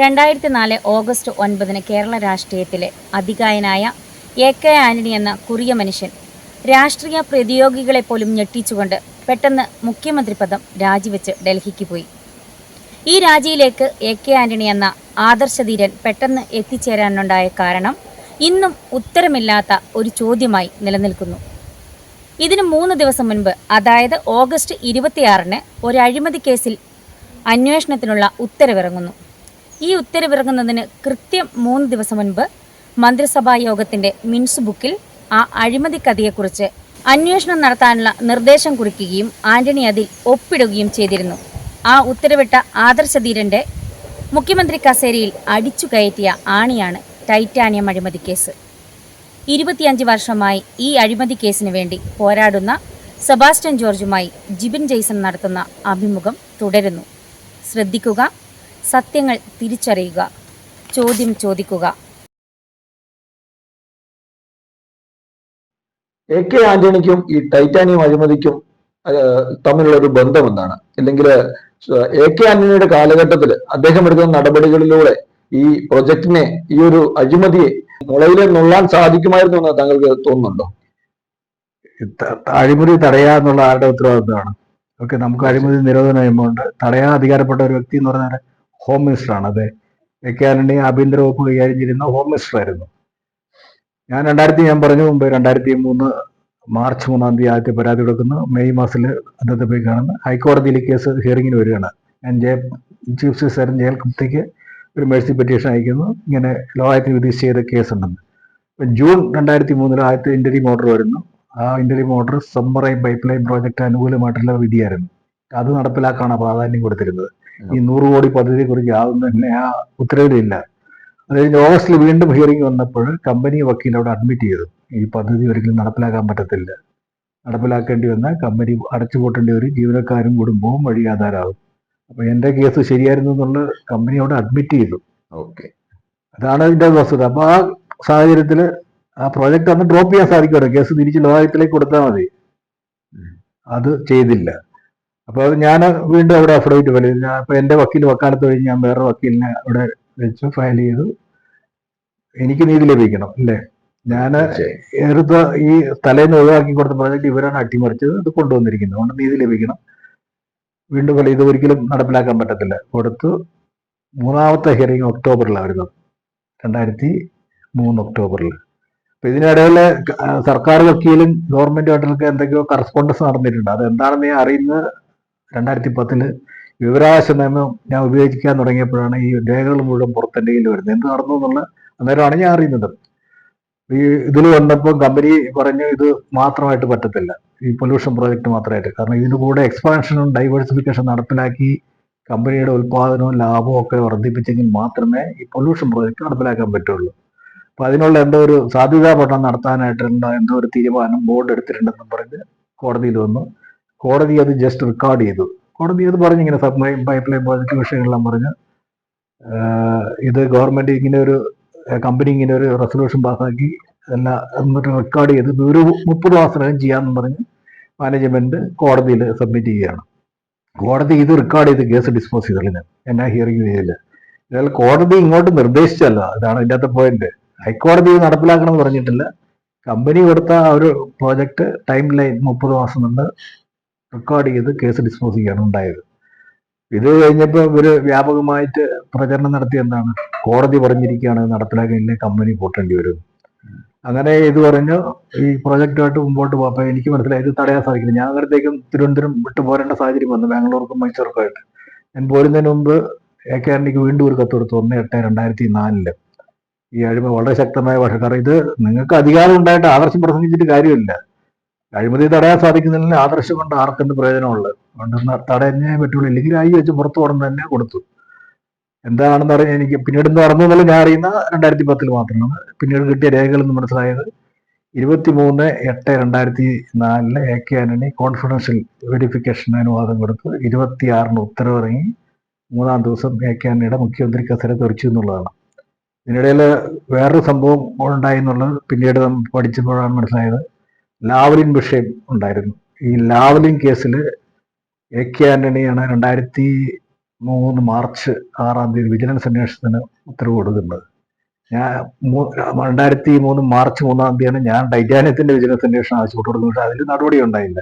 രണ്ടായിരത്തി നാല് ഓഗസ്റ്റ് ഒൻപതിന് കേരള രാഷ്ട്രീയത്തിലെ അധികായനായ എ കെ ആന്റണി എന്ന കുറിയ മനുഷ്യൻ രാഷ്ട്രീയ പ്രതിയോഗികളെ പോലും ഞെട്ടിച്ചുകൊണ്ട് പെട്ടെന്ന് മുഖ്യമന്ത്രി പദം രാജിവെച്ച് ഡൽഹിക്ക് പോയി. ഈ രാജിയിലേക്ക് എ കെ ആന്റണി എന്ന ആദർശധീരൻ പെട്ടെന്ന് എത്തിച്ചേരാനുണ്ടായ കാരണം ഇന്നും ഉത്തരമില്ലാത്ത ഒരു ചോദ്യമായി നിലനിൽക്കുന്നു. ഇതിന് മൂന്ന് ദിവസം മുൻപ് അതായത് ഓഗസ്റ്റ് ഇരുപത്തിയാറിന് ഒരു അഴിമതി കേസിൽ അന്വേഷണത്തിനുള്ള ഉത്തരവിറങ്ങുന്നു. ഈ ഉത്തരവിറങ്ങുന്നതിന് കൃത്യം മൂന്ന് ദിവസം മുൻപ് മന്ത്രിസഭാ യോഗത്തിന്റെ മിൻസ് ബുക്കിൽ ആ അഴിമതി കഥയെക്കുറിച്ച് അന്വേഷണം നടത്താനുള്ള നിർദ്ദേശം കുറിക്കുകയും ആന്റണി അതിൽ ഒപ്പിടുകയും ചെയ്തിരുന്നു. ആ ഉത്തരവിട്ട ആദർശധീരന്റെ മുഖ്യമന്ത്രി കസേരയിൽ അടിച്ചു കയറ്റിയ ആണിയാണ് ടൈറ്റാനിയം അഴിമതി കേസ്. ഇരുപത്തിയഞ്ച് വർഷമായി ഈ അഴിമതി കേസിന് വേണ്ടി പോരാടുന്ന സെബാസ്റ്റ്യൻ ജോർജുമായി ജിബിൻ ജെയ്സൺ നടത്തുന്ന അഭിമുഖം തുടരുന്നു. ശ്രദ്ധിക്കുക സത്യങ്ങൾ തിരിച്ചറിയുക. ചോദ്യം ചോദിക്കുക. എ കെ ആന്റണിക്കും ഈ ടൈറ്റാനിയം അഴിമതിക്കും തമ്മിലുള്ള ഒരു ബന്ധം എന്താണ് അല്ലെങ്കിൽ എ കെ ആന്റണിയുടെ കാലഘട്ടത്തിൽ അദ്ദേഹം എടുക്കുന്ന നടപടികളിലൂടെ ഈ പ്രൊജക്ടിനെ ഈ ഒരു അഴിമതിയെ മുളയിൽ നുള്ളാൻ സാധിക്കുമായിരുന്നു എന്ന് താങ്കൾക്ക് തോന്നുന്നുണ്ടോ? അഴിമതി തടയുക എന്നുള്ള ആരുടെ ഉത്തരവാദിത്തമാണ്? ഓക്കെ നമുക്ക് അഴിമതി നിരോധന നിയമമുണ്ട് തടയാൻ അധികാരപ്പെട്ട ഒരു വ്യക്തി എന്ന് പറഞ്ഞാൽ ഹോം മിനിസ്റ്ററാണ് അതെ. വെക്കാനുണ്ടെങ്കിൽ ആഭ്യന്തര വകുപ്പ് കൈകാര്യം ചെയ്യുന്ന ഹോം മിനിസ്റ്റർ ആയിരുന്നു. ഞാൻ രണ്ടായിരത്തി ഞാൻ പറഞ്ഞു മുമ്പ് രണ്ടായിരത്തി മൂന്ന് മാർച്ച് മൂന്നാം തീയതി ആദ്യത്തെ പരാതി കൊടുക്കുന്നു. മെയ് മാസത്തിൽ അന്നത്തെ പോയി കാണുന്നു. ഹൈക്കോടതിയിൽ കേസ് ഹിയറിങ്ങിന് വരികയാണ്. ഞാൻ ജയ ചീഫ് ജസ്റ്റിസ് ജയൽ കുപ്തിക്ക് ഒരു മേഴ്സി പെറ്റീഷൻ അയക്കുന്നു. ഇങ്ങനെ ലോകത്തിൽ വിധി ചെയ്ത കേസുണ്ടെന്ന് ജൂൺ രണ്ടായിരത്തി മൂന്നിൽ ആദ്യത്തെ ഇന്റർവ്യൂ ഓർഡർ വരുന്നു. ആ ഇന്റർവ്യൂ ഓർഡർ സമ്മറൈ പൈപ്പ് ലൈൻ പ്രോജക്റ്റ് അനുകൂലമായിട്ടുള്ള വിധിയായിരുന്നു. അത് നടപ്പിലാക്കാനാണ് പ്രാധാന്യം കൊടുത്തിരുന്നത്. ഈ നൂറ് കോടി പദ്ധതിയെ കുറിച്ച് യാതൊന്നും തന്നെ ആ ഉത്തരവിലില്ല. അത് കഴിഞ്ഞ് ഓഗസ്റ്റിൽ വീണ്ടും ഹിയറിംഗ് വന്നപ്പോൾ കമ്പനി വക്കീൽ അവിടെ അഡ്മിറ്റ് ചെയ്തു. ഈ പദ്ധതി ഒരിക്കലും നടപ്പിലാക്കാൻ പറ്റത്തില്ല. നടപ്പിലാക്കേണ്ടി വന്ന കമ്പനി അടച്ചുപൂട്ടേണ്ടി വരും ജീവനക്കാരും കുടുംബവും വഴി ആധാരമാകും. അപ്പൊ എന്റെ കേസ് ശരിയായിരുന്നു എന്നുള്ള കമ്പനി അവിടെ അഡ്മിറ്റ് ചെയ്തു. ഓക്കെ അതാണ് അതിന്റെ വസ്തുത. അപ്പൊ ആ സാഹചര്യത്തിൽ ആ പ്രോജക്റ്റ് അന്ന് ഡ്രോപ്പ് ചെയ്യാൻ സാധിക്കുമല്ലോ. കേസ് തിരിച്ച് ലോകത്തിലേക്ക് കൊടുത്താൽ മതി. അത് ചെയ്തില്ല. അപ്പൊ അത് ഞാൻ വീണ്ടും അവിടെ അഫിഡവിറ്റ് ഫയൽ ചെയ്തു അപ്പൊ എന്റെ വക്കീൽ വക്കാലത്ത് കഴിഞ്ഞ് ഞാൻ വേറെ വക്കീലിനെ അവിടെ വെച്ച് ഫയൽ ചെയ്തു. എനിക്ക് നീതി ലഭിക്കണം അല്ലേ? ഞാൻ എടുത്ത ഈ തലേന്ന് ഒഴിവാക്കി കൊടുത്ത പ്രോജക്റ്റ് ഇവരാണ് അട്ടിമറിച്ചത് അത് കൊണ്ടുവന്നിരിക്കുന്നത് അതുകൊണ്ട് നീതി ലഭിക്കണം. വീണ്ടും പോലെ ഇത് ഒരിക്കലും നടപ്പിലാക്കാൻ പറ്റത്തില്ല. കൊടുത്തു. മൂന്നാമത്തെ ഹിയറിംഗ് ഒക്ടോബറിലാണ് വരുന്നത് രണ്ടായിരത്തി മൂന്ന് ഒക്ടോബറിൽ. അപ്പൊ ഇതിനിടയിൽ സർക്കാർ വക്കീലും ഗവൺമെന്റുമായിട്ടൊക്കെ എന്തൊക്കെയോ കറസ്പോണ്ടൻസ് നടന്നിട്ടുണ്ട്. അത് എന്താണെന്ന് ഞാൻ അറിയുന്നത് രണ്ടായിരത്തി പത്തിൽ വിവരാവകാശ നിയമം ഞാൻ ഉപയോഗിക്കാൻ തുടങ്ങിയപ്പോഴാണ് ഈ രേഖകൾ മുഴുവൻ പുറത്തെന്റെ കയ്യിൽ വരുന്നത്. എന്ത് നടന്നു എന്നുള്ള അന്നേരമാണ് ഞാൻ അറിയുന്നത്. ഈ ഇതിൽ വന്നപ്പോൾ കമ്പനി പറഞ്ഞു ഇത് മാത്രമായിട്ട് പറ്റത്തില്ല. ഈ പൊല്യൂഷൻ പ്രോജക്റ്റ് മാത്രമായിട്ട്. കാരണം ഇതിന് കൂടെ എക്സ്പാൻഷനും ഡൈവേഴ്സിഫിക്കേഷൻ നടപ്പിലാക്കി കമ്പനിയുടെ ഉൽപാദനവും ലാഭവും ഒക്കെ വർദ്ധിപ്പിച്ചെങ്കിൽ മാത്രമേ ഈ പൊല്യൂഷൻ പ്രോജക്റ്റ് നടപ്പിലാക്കാൻ പറ്റുള്ളൂ. അപ്പൊ അതിനുള്ള എന്തോ ഒരു സാധ്യതാ പഠനം നടത്താനായിട്ടുള്ള എന്തോ ഒരു തീരുമാനം ബോർഡ് എടുത്തിട്ടുണ്ടെന്നും പറഞ്ഞ് കോടതിയിൽ വന്നു. കോടതി അത് ജസ്റ്റ് റെക്കോർഡ് ചെയ്തു. കോടതി അത് പറഞ്ഞു ഇങ്ങനെ സബ്മൈൻ പൈപ്പ് ലൈൻ പ്രോജക്റ്റ് വിഷയങ്ങളെല്ലാം പറഞ്ഞ്. ഇത് ഗവൺമെന്റ് ഇങ്ങനെ ഒരു കമ്പനി ഇങ്ങനെ ഒരു റെസൊല്യൂഷൻ പാസ്സാക്കി എല്ലാം എന്നിട്ട് റെക്കോർഡ് ചെയ്ത് ഒരു മുപ്പത് മാസത്തിനകം ചെയ്യാമെന്ന് പറഞ്ഞ് മാനേജ്മെന്റ് കോടതിയിൽ സബ്മിറ്റ് ചെയ്യുകയാണ്. കോടതി ഇത് റെക്കോർഡ് ചെയ്ത് കേസ് ഡിസ്പോസ് ചെയ്തില്ല എന്നാ ഹിയറിംഗ് ചെയ്തില്ല എന്നാൽ കോടതി ഇങ്ങോട്ട് നിർദ്ദേശിച്ചല്ല അതാണ് അതിന്റെ അകത്തെ പോയിന്റ് ഹൈക്കോടതി നടപ്പിലാക്കണം എന്ന് പറഞ്ഞിട്ടില്ല. കമ്പനി കൊടുത്ത ഒരു പ്രോജക്റ്റ് ടൈം ലൈൻ മുപ്പത് മാസം കൊണ്ട് റെക്കോർഡ് ചെയ്ത് കേസ് ഡിസ്പോസ് ചെയ്യാണ് ഉണ്ടായത് ഇത് കഴിഞ്ഞപ്പോൾ ഇവർ വ്യാപകമായിട്ട് പ്രചരണം നടത്തി എന്താണ്? കോടതി പറഞ്ഞിരിക്കുകയാണ് ഇത് നടപ്പിലാക്കിയില്ലേ കമ്പനി പൂട്ടേണ്ടി വരും. അങ്ങനെ ഇത് പറഞ്ഞു ഈ പ്രൊജക്റ്റുമായിട്ട് മുമ്പോട്ട് പോകാം എനിക്ക് മനസ്സിലായി ഇത് തടയാൻ സാധിക്കില്ല. ഞാൻ അന്നേരത്തേക്കും തിരുവനന്തപുരം വിട്ടു പോരേണ്ട സാഹചര്യം വന്നു. ബാംഗ്ലൂർക്കും മൈസൂർക്കും ആയിട്ട് ഞാൻ പോരുന്നതിന് മുമ്പ് എ കെ ആറിനിക്ക് വീണ്ടും ഒരു കത്ത് കൊടുത്തു. ഒന്ന് എട്ട് രണ്ടായിരത്തി നാലിൽ ഈ അഴിമ വളരെ ശക്തമായ ഭാഷ. ഇത് നിങ്ങൾക്ക് അധികാരം ഉണ്ടായിട്ട് ആദർശം പ്രസംഗിച്ചിട്ട് കാര്യമില്ല. അഴിമതി തടയാൻ സാധിക്കുന്നില്ല ആദർശം കൊണ്ട് ആർക്കെന്ത് പ്രയോജനമുള്ളത്? അതുകൊണ്ട് തടയാനേ പറ്റുള്ളൂ ഇല്ലെങ്കിൽ ആയി വെച്ച് പുറത്തു പോകണം തന്നെ കൊടുത്തു. എന്താണെന്ന് പറഞ്ഞാൽ എനിക്ക് പിന്നീട് നടന്നു എന്നുള്ളത് ഞാൻ അറിയുന്ന രണ്ടായിരത്തി പത്തിൽ മാത്രമാണ്. പിന്നീട് കിട്ടിയ രേഖകളിൽ നിന്ന് മനസ്സിലായത് ഇരുപത്തി മൂന്ന് എട്ട് രണ്ടായിരത്തി നാലിൽ A K Antony confidential verification അനുവാദം കൊടുത്തു കൊടുത്ത് ഇരുപത്തിയാറിന് ഉത്തരവിറങ്ങി മൂന്നാം ദിവസം എ കെ ആന്റണിയുടെ മുഖ്യമന്ത്രി കസേര തെറിച്ചു എന്നുള്ളതാണ്. ഇതിനിടയിൽ വേറൊരു സംഭവം ഉണ്ടായി എന്നുള്ളത് പിന്നീട് പഠിച്ചപ്പോഴാണ് മനസ്സിലായത്. ലാവലിൻ വിഷയം ഉണ്ടായിരുന്നു. ഈ ലാവലിൻ കേസിൽ എ കെ ആന്റണിയാണ് രണ്ടായിരത്തി മൂന്ന് മാർച്ച് ആറാം തീയതി വിജിലൻസ് അന്വേഷണത്തിന് ഉത്തരവ് കൊടുക്കുന്നത് ഞാൻ രണ്ടായിരത്തി മൂന്ന് മാർച്ച് മൂന്നാം തീയതിയാണ് ഞാൻ ടൈറ്റാനിയത്തിന്റെ വിജിലൻസ് അന്വേഷണം ആവശ്യപ്പെട്ട് കൊടുക്കുന്നത് പക്ഷേ അതിൽ നടപടി ഉണ്ടായില്ല.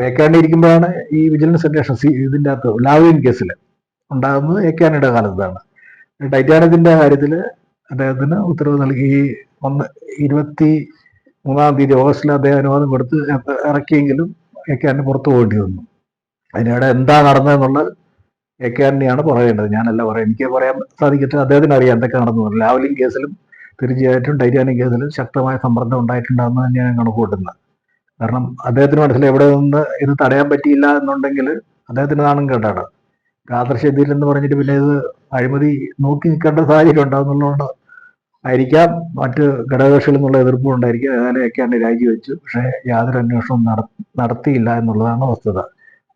വേക്കാണ്ടി ഇരിക്കുമ്പോഴാണ് ഈ വിജിലൻസ് അന്വേഷണം ഇതിന്റെ അകത്ത് ലാവ്ലിൻ കേസിൽ ഉണ്ടാകുന്നത് എ കെ ആന്റണിയുടെ കാലത്താണ്. ടൈറ്റാനിയത്തിന്റെ കാര്യത്തിൽ അദ്ദേഹത്തിന് ഉത്തരവ് നൽകി. ഒന്ന് ഇരുപത്തി മൂന്നാം തീയതി ഓഗസ്റ്റിൽ അദ്ദേഹം അനുവാദം കൊടുത്ത് ഇറ- ഇറക്കിയെങ്കിലും ഏക്കാനിന് പുറത്തു പോകേണ്ടി വന്നു. അതിനിടെ എന്താ നടന്നതെന്നുള്ളത് ഏക്കാനിനെയാണ് പറയേണ്ടത്. ഞാനല്ല പറയാം എനിക്ക് പറയാൻ സാധിക്കട്ടെ. അദ്ദേഹത്തിന് അറിയാം എന്തൊക്കെ നടന്നു. ലാവലിൻ കേസിലും തീർച്ചയായിട്ടും ടൈറ്റാനിക് കേസിലും ശക്തമായ സമ്മർദ്ദം ഉണ്ടായിട്ടുണ്ടാകുന്ന തന്നെയാണ് കണക്ക് കൂട്ടുന്നത് കാരണം അദ്ദേഹത്തിന് മനസ്സിലായി എവിടെ നിന്ന് ഇത് തടയാൻ പറ്റിയില്ല എന്നുണ്ടെങ്കിൽ അദ്ദേഹത്തിന് നാണം കേട്ടാണ് ആദർശ എന്ന് പറഞ്ഞിട്ട് പിന്നെ ഇത് അഴിമതി നോക്കി നിൽക്കേണ്ട സാഹചര്യം ഉണ്ടാകുന്നുള്ളതുകൊണ്ട് ആയിരിക്കാം. മറ്റ് ഘടകകക്ഷികളിൽ നിന്നുള്ള എതിർപ്പും ഉണ്ടായിരിക്കാം ഏതായാലും രാജിവെച്ചു പക്ഷേ യാതൊരു അന്വേഷണവും നട- നടത്തിയില്ല എന്നുള്ളതാണ് വസ്തുത.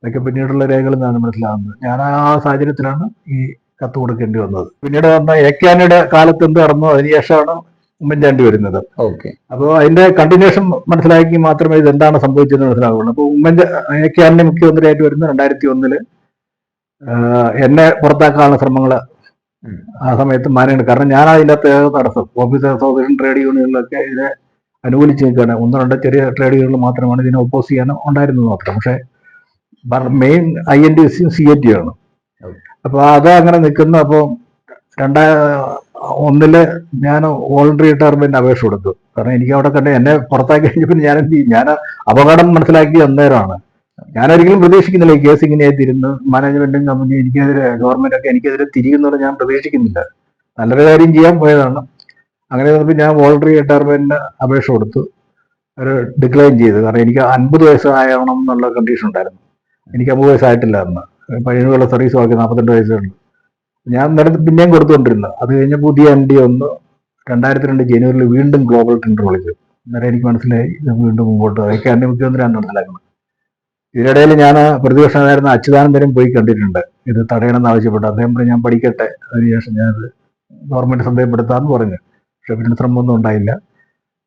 അതൊക്കെ പിന്നീടുള്ള രേഖകളിൽ നിന്നാണ് മനസ്സിലാകുന്നത്. ഞാൻ ആ സാഹചര്യത്തിലാണ് ഈ കത്ത് കൊടുക്കേണ്ടി വന്നത്. പിന്നീട് വന്ന ഏക്കാനയുടെ കാലത്ത് എന്ത് നടന്നു അതിനുശേഷമാണ് ഉമ്മൻചാണ്ടി വരുന്നത്. ഓക്കെ. അപ്പോൾ അതിന്റെ കണ്ടിന്യൂഷൻ മനസ്സിലാക്കി മാത്രമേ ഇത് എന്താണ് സംഭവിച്ചതെന്ന് മനസ്സിലാവുള്ളൂ. അപ്പോൾ ഉമ്മൻചാ ഏക്കാനിന്റെ മുഖ്യമന്ത്രിയായിട്ട് വരുന്ന രണ്ടായിരത്തി ഒന്നിൽ എന്നെ പുറത്താക്കാനുള്ള ശ്രമങ്ങൾ ഉം. ആ സമയത്ത് മാനേണ്ട കാരണം ഞാൻ അതിനകത്ത് തടസ്സം. ഓഫീസർ അസോസിയേഷൻ ട്രേഡ് യൂണിയനിലൊക്കെ ഇതിനെ അനുകൂലിച്ച് നിൽക്കുകയാണ്. ഒന്ന് രണ്ട് ചെറിയ ട്രേഡ് യൂണിയനുകൾ മാത്രമാണ് ഇതിനെ ഒപ്പോസ് ചെയ്യാൻ ഉണ്ടായിരുന്നത് മാത്രം. പക്ഷേ മെയിൻ ഐ എൻ ഡി സിയും സി എ ടി ആണ്. അപ്പോൾ അത് അങ്ങനെ നിൽക്കുന്ന അപ്പോൾ രണ്ടാ ഒന്നിൽ ഞാൻ വോളണ്ടറി റിട്ടയർമെന്റ് അപേക്ഷ കൊടുത്തു. കാരണം എനിക്ക് അവിടെ കണ്ട് എന്നെ പുറത്താക്കി കഴിഞ്ഞപ്പോൾ ഞാൻ എന്ത് ചെയ്യും? ഞാൻ അപകടം മനസ്സിലാക്കി അന്നേരമാണ്. ഞാനൊരിക്കലും പ്രതീക്ഷിക്കുന്നില്ല ഈ കേസ് ഇങ്ങനെ തിരുന്ന് മാനേജ്മെന്റും കമ്പനി എനിക്കെതിരെ ഗവൺമെന്റ് ഒക്കെ എനിക്കെതിരെ തിരിയുന്നത് ഞാൻ പ്രതീക്ഷിക്കുന്നില്ല. നല്ലൊരു കാര്യം ചെയ്യാൻ പോയതാണ്. അങ്ങനെ വന്നപ്പോൾ ഞാൻ വോളണ്ടറി റിട്ടയർമെന്റിന് അപേക്ഷ കൊടുത്തു. ഒരു ഡിക്ലൈൻ ചെയ്തു. കാരണം എനിക്ക് അൻപത് വയസ്സായണം എന്നുള്ള കണ്ടീഷൻ ഉണ്ടായിരുന്നു. എനിക്ക് അമ്പത് വയസ്സായിട്ടില്ല അന്ന് പഴയുള്ള സർവീസ് ബാക്കി നാൽപ്പത്തെട്ട് വയസ്സുണ്ട് ഞാൻ നേരത്തെ പിന്നെയും കൊടുത്തുകൊണ്ടിരുന്നു. അത് കഴിഞ്ഞ പുതിയ എം ഡി ഒന്ന് രണ്ടായിരത്തി രണ്ട് ജനുവരിയിൽ വീണ്ടും ഗ്ലോബൽ ടെൻഡർ വിളിച്ചു. അന്നേരം എനിക്ക് മനസ്സിലായി. വീണ്ടും മുമ്പോട്ട്. അതൊക്കെ എന്റെ മുഖ്യമന്ത്രിയാണ് മനസ്സിലാക്കുന്നത് ഇതിനിടയിൽ ഞാൻ പ്രതിപക്ഷ നേതായിരുന്ന അച്യുതാനന്ദനും പോയി കണ്ടിട്ടുണ്ട്. ഇത് തടയണമെന്ന് ആവശ്യപ്പെട്ടു. അദ്ദേഹം പറഞ്ഞു ഞാൻ പഠിക്കട്ടെ. അതിനുശേഷം ഞാൻ ഗവൺമെന്റ് ശ്രദ്ധയപ്പെടുത്താമെന്ന് പറഞ്ഞു. പക്ഷെ പിന്നെ ശ്രമമൊന്നും ഉണ്ടായില്ല.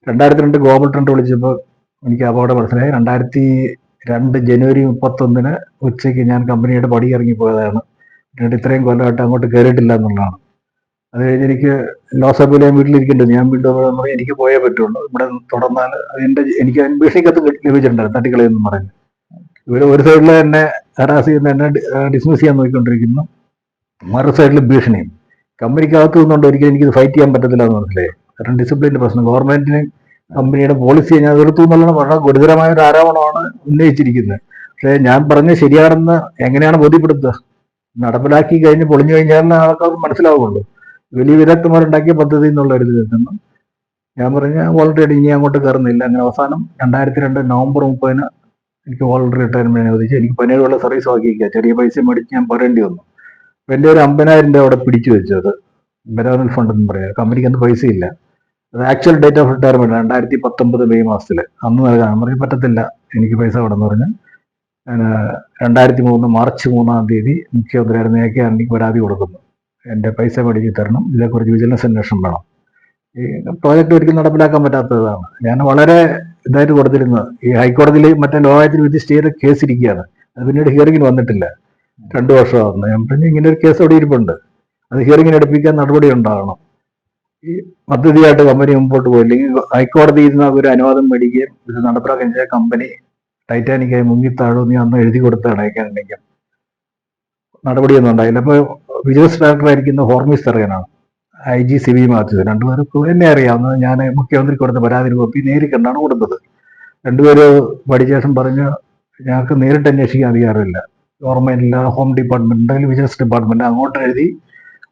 രണ്ടായിരത്തി രണ്ട് ഗ്ലോബൽ ട്രണ്ട് വിളിച്ചപ്പോൾ എനിക്ക് അപകടം മനസ്സിലായി. രണ്ടായിരത്തി രണ്ട് ജനുവരി മുപ്പത്തൊന്നിന് ഉച്ചയ്ക്ക് ഞാൻ കമ്പനിയുടെ പടി ഇറങ്ങി പോയതാണ് എന്നിട്ട് ഇത്രയും കൊല്ലമായിട്ട് അങ്ങോട്ട് കയറിയിട്ടില്ല എന്നുള്ളതാണ്. അത് കഴിഞ്ഞ് എനിക്ക് ലോസഭയിൽ ഞാൻ വീട്ടിലിരിക്കേണ്ടത് ഞാൻ വീണ്ടും എനിക്ക് പോയേ പറ്റുള്ളൂ. ഇവിടെ തുടർന്നാൽ അതിന്റെ എനിക്ക് അന്വേഷണിക്കത്ത് ലഭിച്ചിട്ടുണ്ടായിരുന്നു തട്ടിക്കളയെന്ന് പറഞ്ഞു. ഇവർ ഒരു സൈഡിൽ തന്നെ ഹറാസ് ചെയ്യുന്ന എന്നെ ഡിസ്മിസ് ചെയ്യാൻ നോക്കിക്കൊണ്ടിരിക്കുന്നു. മറു സൈഡിൽ ഭീഷണിയും. കമ്പനിക്കകത്ത് നിന്നുകൊണ്ട് ഒരിക്കലും എനിക്ക് ഫൈറ്റ് ചെയ്യാൻ പറ്റത്തില്ല എന്ന് മനസ്സിലായി കാരണം ഡിസിപ്ലിന്റെ പ്രശ്നം. ഗവൺമെന്റിന് കമ്പനിയുടെ പോളിസി ഞാൻ എതിർത്തു എന്നുള്ളത് വളരെ ഗുരുതരമായ ഒരു ആരോപണമാണ് ഉന്നയിച്ചിരിക്കുന്നത്. പക്ഷേ ഞാൻ പറഞ്ഞ ശരിയാണെന്ന് എങ്ങനെയാണ് ബോധ്യപ്പെടുത്തുക? നടപ്പിലാക്കി കഴിഞ്ഞ് പൊളിഞ്ഞു കഴിഞ്ഞാൽ ആൾക്കാർക്ക് മനസ്സിലാവുള്ളൂ. വലിയ വിദഗ്ധന്മാരുണ്ടാക്കിയ പദ്ധതി എന്നുള്ള ഒരു ഇതിൽ ഞാൻ പറഞ്ഞ വോളണ്ടിയായിട്ട് ഇനി അങ്ങോട്ട് കയറുന്നില്ല. അങ്ങനെ അവസാനം രണ്ടായിരത്തി രണ്ട് നവംബർ മുപ്പതിന് എനിക്ക് വോളണ്ടറി റിട്ടയർമെന്റ് അനുവദിച്ചു എനിക്ക് പതിനേഴുള്ള സർവീസ് ആക്കിയിരിക്കുക ചെറിയ പൈസ മേടിച്ച് ഞാൻ പറയേണ്ടി വന്നു. അപ്പൊ എന്റെ ഒരു അമ്പതിനായിരം രൂപ അവിടെ പിടിച്ചു വെച്ചത് ബെനോറൽ ഫണ്ട് എന്ന് പറയാം. കമ്പനിക്ക് അന്ന് പൈസ ഇല്ല. അത് ആക്ച്വൽ ഡേറ്റ് ഓഫ് റിട്ടയർമെന്റ് രണ്ടായിരത്തി പത്തൊമ്പത് മെയ് മാസത്തിൽ അന്ന് നൽകാൻ പറയാൻ പറ്റത്തില്ല. എനിക്ക് പൈസ കൊടുന്ന് പറഞ്ഞ്. ഞാൻ രണ്ടായിരത്തി മൂന്ന് മാർച്ച് മൂന്നാം തീയതി മുഖ്യമന്ത്രിയായിരുന്ന എ കെ പരാതി കൊടുക്കുന്നു. എന്റെ പൈസ മേടിച്ച് തരണം. ഇതേക്കുറിച്ച് വിജിലൻസ് അന്വേഷണം വേണം. ഈ പ്രോജക്റ്റ് ഒരിക്കലും നടപ്പിലാക്കാൻ പറ്റാത്തതാണ്. ഞാൻ വളരെ ഇതായിട്ട് കൊടുത്തിരുന്നത് ഈ ഹൈക്കോടതിയിൽ മറ്റേ ലോകായത്തിൽ വിധി സ്റ്റേ ചെയ്ത കേസ് ഇരിക്കുകയാണ് അത് പിന്നീട് ഹിയറിംഗിന് വന്നിട്ടില്ല. രണ്ടു വർഷമാകുന്നു ഞാൻ പറഞ്ഞു ഇങ്ങനെ ഒരു കേസ് അവിടെ ഇരിപ്പുണ്ട്. അത് ഹിയറിംഗിന് എടുപ്പിക്കാൻ നടപടി ഉണ്ടാകണം. ഈ പദ്ധതിയായിട്ട് കമ്പനി മുമ്പോട്ട് പോയി. അല്ലെങ്കിൽ ഹൈക്കോടതിയിൽ നിന്ന് ഒരു അനുവാദം മേടിക്കുകയും ഇത് നടപ്പിലാക്കാൻ ചെയ്ത കമ്പനി ടൈറ്റാനിക്കായി മുങ്ങിത്താഴോ നീ അന്ന് എഴുതി കൊടുത്താണ് അയക്കാനുണ്ടെങ്കിൽ നടപടിയൊന്നും ഉണ്ടായില്ല. അപ്പോൾ വിജിലൻസ് ഡയറക്ടറായിരിക്കുന്ന Hormis തെറിയനാണ് I G C V Mathew രണ്ടുപേർക്കും എന്നെ അറിയാവുന്ന ഞാൻ മുഖ്യമന്ത്രി കൊടുത്ത പരാതി കോപ്പി നേരിൽ കണ്ടാണ് കൊടുത്തത് രണ്ടുപേര് പഠിച്ച ശേഷം പറഞ്ഞ് ഞങ്ങൾക്ക് നേരിട്ട് അന്വേഷിക്കാൻ അധികാരമില്ല. ഗവൺമെന്റില്ല ഹോം ഡിപ്പാർട്ട്മെന്റ് ഉണ്ടെങ്കിൽ വിജിലൻസ് ഡിപ്പാർട്ട്മെന്റ് അങ്ങോട്ട് എഴുതി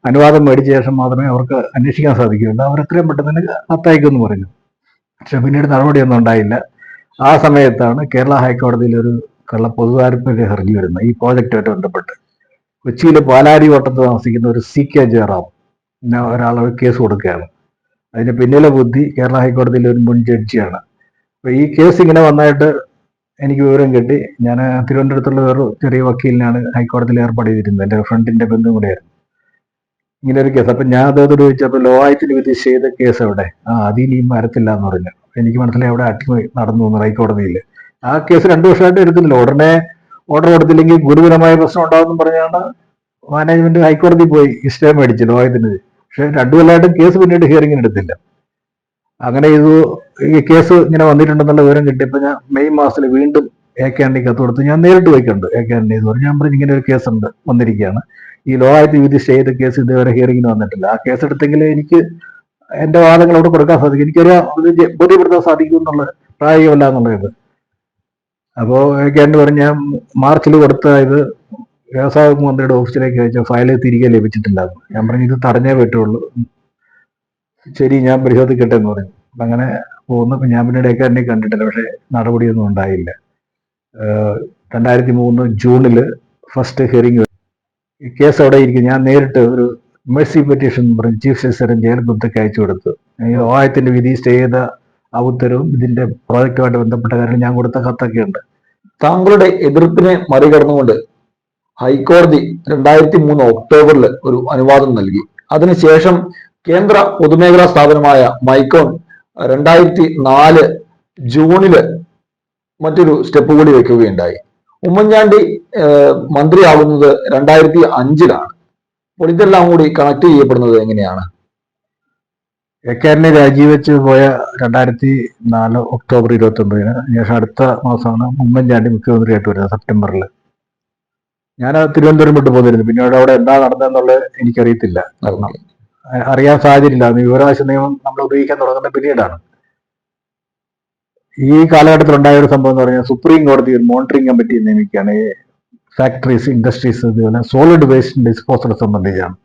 അനുവാദം മേടിച്ച ശേഷം മാത്രമേ അവർക്ക് അന്വേഷിക്കാൻ സാധിക്കുകയുള്ളൂ. അവർ എത്രയും പെട്ടെന്ന് തന്നെ കത്തയക്കുമെന്ന് പറഞ്ഞു. പക്ഷെ പിന്നീട് നടപടിയൊന്നും ഉണ്ടായില്ല. ആ സമയത്താണ് കേരള ഹൈക്കോടതിയിൽ ഒരു കള്ള പൊതുതാരത്തിന്റെ ഹർജി വരുന്നത്. ഈ പ്രോജക്റ്റുമായിട്ട് ബന്ധപ്പെട്ട്. കൊച്ചിയിലെ പാലാരി വട്ടത്ത് താമസിക്കുന്ന ഒരു സി കെ ജയറാം ഒരാൾ കേസ് കൊടുക്കുകയാണ്. അതിന് പിന്നിലെ ബുദ്ധി കേരള ഹൈക്കോടതിയിലെ ഒരു മുൻ ജഡ്ജിയാണ് അപ്പൊ ഈ കേസ് ഇങ്ങനെ വന്നായിട്ട് എനിക്ക് വിവരം കിട്ടി. ഞാൻ തിരുവനന്തപുരത്തുള്ള വേറെ ചെറിയ വക്കീലിനാണ് ഹൈക്കോടതിയിൽ ഏർപ്പാട് ചെയ്തിരുന്നത്. എന്റെ ഫ്രണ്ടിന്റെ ബന്ധം കൂടെയായിരുന്നു. ഇങ്ങനെ ഒരു കേസ് അപ്പൊ ഞാൻ അദ്ദേഹത്തോട് ചോദിച്ചപ്പോൾ ലോകായത്തിൽ വിധി ചെയ്ത കേസ് എവിടെ? ആ അതിൽ ഈ മരത്തില്ല എന്ന് പറഞ്ഞു. എനിക്ക് മനസ്സിലായി അവിടെ അട്ടിമറി നടന്നു തോന്നുന്നു ഹൈക്കോടതിയിൽ. ആ കേസ് രണ്ടു വർഷമായിട്ട് എടുക്കുന്നില്ല ഉടനെ ഓർഡർ കൊടുത്തില്ലെങ്കിൽ ഗുരുതരമായ പ്രശ്നം ഉണ്ടാകുമെന്ന് പറഞ്ഞാണ് മാനേജ്മെന്റ് ഹൈക്കോടതി പോയി ഇഷ്ടം മേടിച്ചു ലോകത്തിന് പക്ഷെ രണ്ടു കേസ് പിന്നീട് ഹിയറിംഗിന് എടുത്തില്ല. അങ്ങനെ ഇത് ഈ കേസ് ഇങ്ങനെ വന്നിട്ടുണ്ടെന്നുള്ള വിവരം കിട്ടിയപ്പോൾ ഞാൻ മെയ് മാസത്തിൽ വീണ്ടും എ കെ ആന്റി കത്ത് കൊടുത്ത്. ഞാൻ നേരിട്ട് പോയിട്ടുണ്ട് എ കെ ആന്റി എന്ന് പറഞ്ഞു. ഞാൻ പറഞ്ഞു ഇങ്ങനെ ഒരു കേസ് ഉണ്ട് വന്നിരിക്കുകയാണ്. ഈ ലോ ആയിട്ട് വിധി സ്റ്റേ ചെയ്ത കേസ് ഇതുവരെ ഹിയറിംഗിന് വന്നിട്ടില്ല. ആ കേസ് എടുത്തെങ്കിൽ എനിക്ക് എന്റെ വാദങ്ങൾ അവിടെ കൊടുക്കാൻ സാധിക്കും. എനിക്കൊരു ബോധ്യപ്പെടുത്താൻ സാധിക്കും എന്നുള്ള പ്രായോഗികമല്ല എന്നുള്ളത്. അപ്പോ എ കെ ആന്റി പറഞ്ഞു ഞാൻ മാർച്ചിൽ കൊടുത്ത ഇത് വ്യവസായ വകുപ്പ് മന്ത്രിയുടെ ഓഫീസിലേക്ക് അയച്ച ഫയൽ തിരികെ ലഭിച്ചിട്ടില്ല ഞാൻ പറഞ്ഞു ഇത് തടഞ്ഞേ പറ്റുള്ളൂ. ശരി ഞാൻ പരിശോധിക്കട്ടെ എന്ന് പറഞ്ഞു. അങ്ങനെ പോകുന്നു. ഞാൻ പിന്നീട് ഒക്കെ എന്നെ കണ്ടിട്ടില്ല. പക്ഷെ നടപടിയൊന്നും ഉണ്ടായില്ല. രണ്ടായിരത്തി മൂന്ന് ജൂണിൽ ഫസ്റ്റ് ഹിയറിംഗ് കേസ് അവിടെ ഇരിക്കും. ഞാൻ നേരിട്ട് ഒരു മെഴ്സി പെറ്റീഷൻ പറഞ്ഞ് ചീഫ് സെക്രട്ടറി ജയലളിതയ്ക്ക് അയച്ചു കൊടുത്തു. ഈ വിധി സ്റ്റേ ചെയ്ത ആ ഉത്തരവും ഇതിന്റെ പ്രോജക്റ്റുമായിട്ട് ബന്ധപ്പെട്ട കാര്യങ്ങൾ ഞാൻ കൊടുത്ത കത്തൊക്കെ ഉണ്ട് താങ്കളുടെ എതിർപ്പിനെ മറികടന്നുകൊണ്ട് ഹൈക്കോടതി രണ്ടായിരത്തി മൂന്ന് ഒക്ടോബറിൽ ഒരു അനുവാദം നൽകി. അതിനുശേഷം കേന്ദ്ര പൊതുമേഖലാ സ്ഥാപനമായ മൈക്കോൺ രണ്ടായിരത്തി നാല് ജൂണിൽ മറ്റൊരു സ്റ്റെപ്പ് കൂടി വെക്കുകയുണ്ടായി. ഉമ്മൻചാണ്ടി മന്ത്രിയാവുന്നത് രണ്ടായിരത്തി അഞ്ചിലാണ് അപ്പോൾ ഇതെല്ലാം കൂടി കണക്ട് ചെയ്യപ്പെടുന്നത് എങ്ങനെയാണ്? എക്കാരനെ രാജിവെച്ച് പോയ രണ്ടായിരത്തി നാല് ഒക്ടോബർ ഇരുപത്തി ഒമ്പതിന് ശേഷം അടുത്ത മാസമാണ് ഉമ്മൻചാണ്ടി മുഖ്യമന്ത്രിയായിട്ട് വരുന്നത് സെപ്റ്റംബറിൽ ഞാൻ തിരുവനന്തപുരം വിട്ടു പോന്നിരുന്നു. പിന്നീട് അവിടെ എന്താ നടന്നതെന്നുള്ളത് എനിക്കറിയത്തില്ല. കാരണം അറിയാൻ സാഹചര്യമില്ല. വിവരാവകാശ നിയമം നമ്മൾ ഉപയോഗിക്കാൻ തുടങ്ങുന്ന പിന്നീടാണ്. ഈ കാലഘട്ടത്തിൽ ഉണ്ടായ ഒരു സംഭവം എന്ന് പറഞ്ഞാൽ സുപ്രീം കോടതി ഒരു മോണിറ്ററിംഗ് കമ്മിറ്റി നിയമിക്കുകയാണ്. ഫാക്ടറീസ് ഇൻഡസ്ട്രീസ് അതുപോലെ സോളിഡ് വേസ്റ്റ് ഡിസ്പോസൽ സംബന്ധിച്ചാണ്.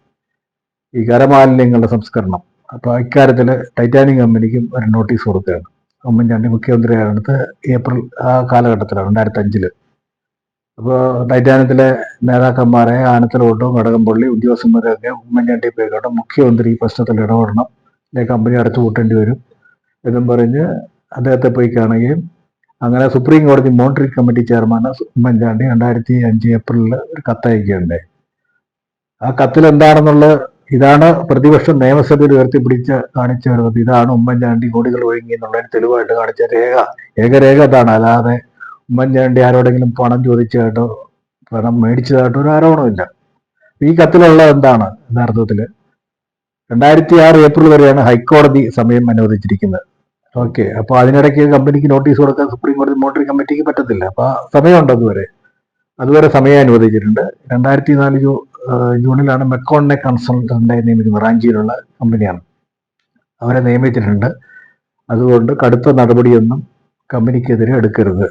ഈ ഖരമാലിന്യങ്ങളുടെ സംസ്കരണം. അപ്പൊ ഇക്കാര്യത്തിൽ ടൈറ്റാനിക് കമ്പനിക്കും ഒരു നോട്ടീസ് കൊടുക്കുകയാണ്. ഉമ്മൻചാണ്ടി മുഖ്യമന്ത്രിയായിരുന്നത് ഏപ്രിൽ ആ കാലഘട്ടത്തിലാണ് രണ്ടായിരത്തി അഞ്ചിൽ. അപ്പോൾ ടൈറ്റാനത്തിലെ നേതാക്കന്മാരെ ആനത്തലോട്ടും കടകംപള്ളി ഉദ്യോഗസ്ഥന്മാരെയൊക്കെ ഉമ്മൻചാണ്ടി പോയിക്കോട്ടെ മുഖ്യമന്ത്രി ഈ പ്രശ്നത്തിൽ ഇടപെടണം. അല്ലെങ്കിൽ കമ്പനി അടച്ചു കൂട്ടേണ്ടി വരും. എന്നും പറഞ്ഞ് അദ്ദേഹത്തെ പോയി കാണുകയും അങ്ങനെ സുപ്രീം കോടതി മോണിറ്ററിംഗ് കമ്മിറ്റി ചെയർമാൻ ഉമ്മൻചാണ്ടി രണ്ടായിരത്തി അഞ്ച് ഏപ്രിലിൽ ഒരു കത്തയക്കുകയുണ്ടായി ആ കത്തിൽ എന്താണെന്നുള്ള ഇതാണ് പ്രതിപക്ഷം നിയമസഭയിൽ ഉയർത്തിപ്പിടിച്ച് കാണിച്ചു ഇതാണ് ഉമ്മൻചാണ്ടി കോടികൾ ഒഴുങ്ങി എന്നുള്ളതിന് തെളിവായിട്ട് കാണിച്ച രേഖ. ഏകരേഖ അതാണ്. അല്ലാതെ ഉമ്മൻചാണ്ടി ആരോടെങ്കിലും പണം ചോദിച്ചതായിട്ടോ പണം മേടിച്ചതായിട്ടോ ഒരു ആരോപണമില്ല. ഈ കത്തിലുള്ള എന്താണ്? യഥാർത്ഥത്തിൽ രണ്ടായിരത്തി ആറ് ഏപ്രിൽ വരെയാണ് ഹൈക്കോടതി സമയം അനുവദിച്ചിരിക്കുന്നത്. ഓക്കെ അപ്പോൾ അതിനിടയ്ക്ക് കമ്പനിക്ക് നോട്ടീസ് കൊടുക്കാൻ സുപ്രീം കോടതി മോണിറ്ററിംഗ് കമ്മിറ്റിക്ക് പറ്റത്തില്ല. അപ്പോൾ സമയമുണ്ട് അതുവരെ. അതുവരെ സമയം അനുവദിച്ചിട്ടുണ്ട്. രണ്ടായിരത്തി നാല് ജൂ ജൂണിലാണ് മെക്കോണിനെ കൺസൾട്ടന്റായി നിയമിക്കുന്നത് റാഞ്ചിയിലുള്ള കമ്പനിയാണ്. അവരെ നിയമിച്ചിട്ടുണ്ട്. അതുകൊണ്ട് കടുത്ത നടപടിയൊന്നും കമ്പനിക്കെതിരെ എടുക്കരുത്.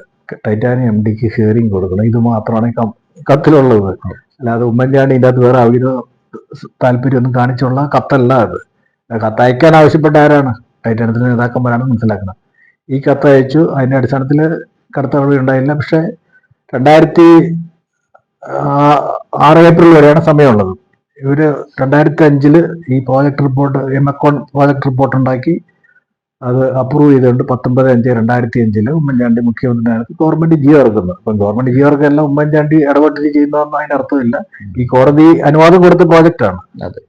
ടൈറ്റാനിയം എം ഡിക്ക് ഹിയറിംഗ് കൊടുക്കണം. ഇത് മാത്രമാണ് കത്തിലുള്ളത്. അല്ലാതെ ഉമ്മൻചാണ്ടി ഇതിന്റെ അകത്ത് വേറെ അവിധ താല്പര്യമൊന്നും കാണിച്ചുള്ള കത്തല്ല അത്. കത്ത് അയക്കാൻ ആവശ്യപ്പെട്ട ആരാണ്? ടൈറ്റാനത്തിന്റെ നേതാക്കന്മാരാണ് മനസ്സിലാക്കുന്നത്. ഈ കത്ത് അയച്ചു. അതിന്റെ അടിസ്ഥാനത്തിൽ കടുത്ത നടപടി ഉണ്ടായില്ല. പക്ഷെ രണ്ടായിരത്തി ആറ് ഏപ്രിൽ വരെയാണ് സമയമുള്ളത്. ഇവർ രണ്ടായിരത്തി അഞ്ചിൽ ഈ project report M account project report ഉണ്ടാക്കി അത് അപ്രൂവ് ചെയ്തുകൊണ്ട് പത്തൊമ്പത് അഞ്ച് രണ്ടായിരത്തി അഞ്ചിൽ ഉമ്മൻചാണ്ടി മുഖ്യമന്ത്രിയാണ് ഗവൺമെന്റ് ജിയോ ഇറക്കുന്നത് അപ്പം ഗവൺമെന്റ് ജിയോ ഇറക്കെല്ലാം ഉമ്മൻചാണ്ടി ഇടപെട്ടി ചെയ്യുന്നതെന്ന് അതിന്റെ അർത്ഥമില്ല. ഈ കോടതി അനുവാദം കൊടുത്ത പ്രോജക്റ്റാണ് അതെ.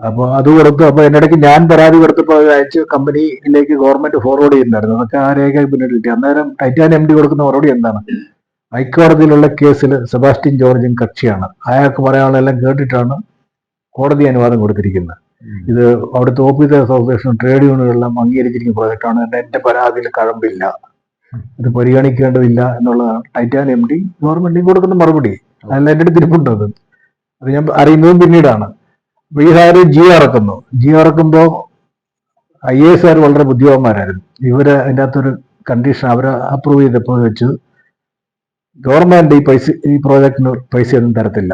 അപ്പൊ അത് കൊടുത്തു അപ്പൊ എന്നിടയ്ക്ക് ഞാൻ പരാതി കൊടുത്തപ്പോൾ അത് അയച്ച് കമ്പനിയിലേക്ക് ഗവൺമെന്റ് ഫോർവേഡ് ചെയ്യുന്നുണ്ടായിരുന്നു. അതൊക്കെ ആ രേഖ പിന്നീട് കിട്ടി അന്നേരം ടൈറ്റാൻ എം ഡി കൊടുക്കുന്ന മറുപടി എന്താണ്? ഹൈക്കോടതിയിലുള്ള കേസിൽ സെബാസ്റ്റ്യൻ ജോർജും കക്ഷിയാണ്. അയാൾക്ക് പറയാനുള്ളതെല്ലാം കേട്ടിട്ടാണ് കോടതി അനുവാദം കൊടുത്തിരിക്കുന്നത്. ഇത് അവിടുത്തെ ഓഫീസ് അസോസിയേഷൻ ട്രേഡ് യൂണിയനുകളെല്ലാം അംഗീകരിച്ചിരിക്കുന്ന പ്രോജക്റ്റാണ്. എന്റെ പരാതിയിൽ കഴമ്പില്ല. ഇത് പരിഗണിക്കേണ്ടതില്ല എന്നുള്ളതാണ് ടൈറ്റാൻ എം ഡി ഗവൺമെന്റിന് കൊടുക്കുന്ന മറുപടി. അതല്ല എന്റെ അടുത്ത് ഇരിപ്പുണ്ട് അത്. അത് ഞാൻ അറിയുന്നതും പിന്നീടാണ്. അപ്പൊ ജി ഇറക്കുന്നു ജി ഇറക്കുമ്പോൾ ഐ എ എസ് വളരെ ബുദ്ധിമാന്മാരായിരുന്നു. ഇവർ അതിന്റെ അകത്തൊരു കണ്ടീഷൻ അവരെ അപ്രൂവ് ചെയ്തപ്പോൾ വെച്ച് ഗവൺമെന്റ് ഈ പൈസ ഈ പ്രോജക്റ്റിന് പൈസ ഒന്നും തരത്തില്ല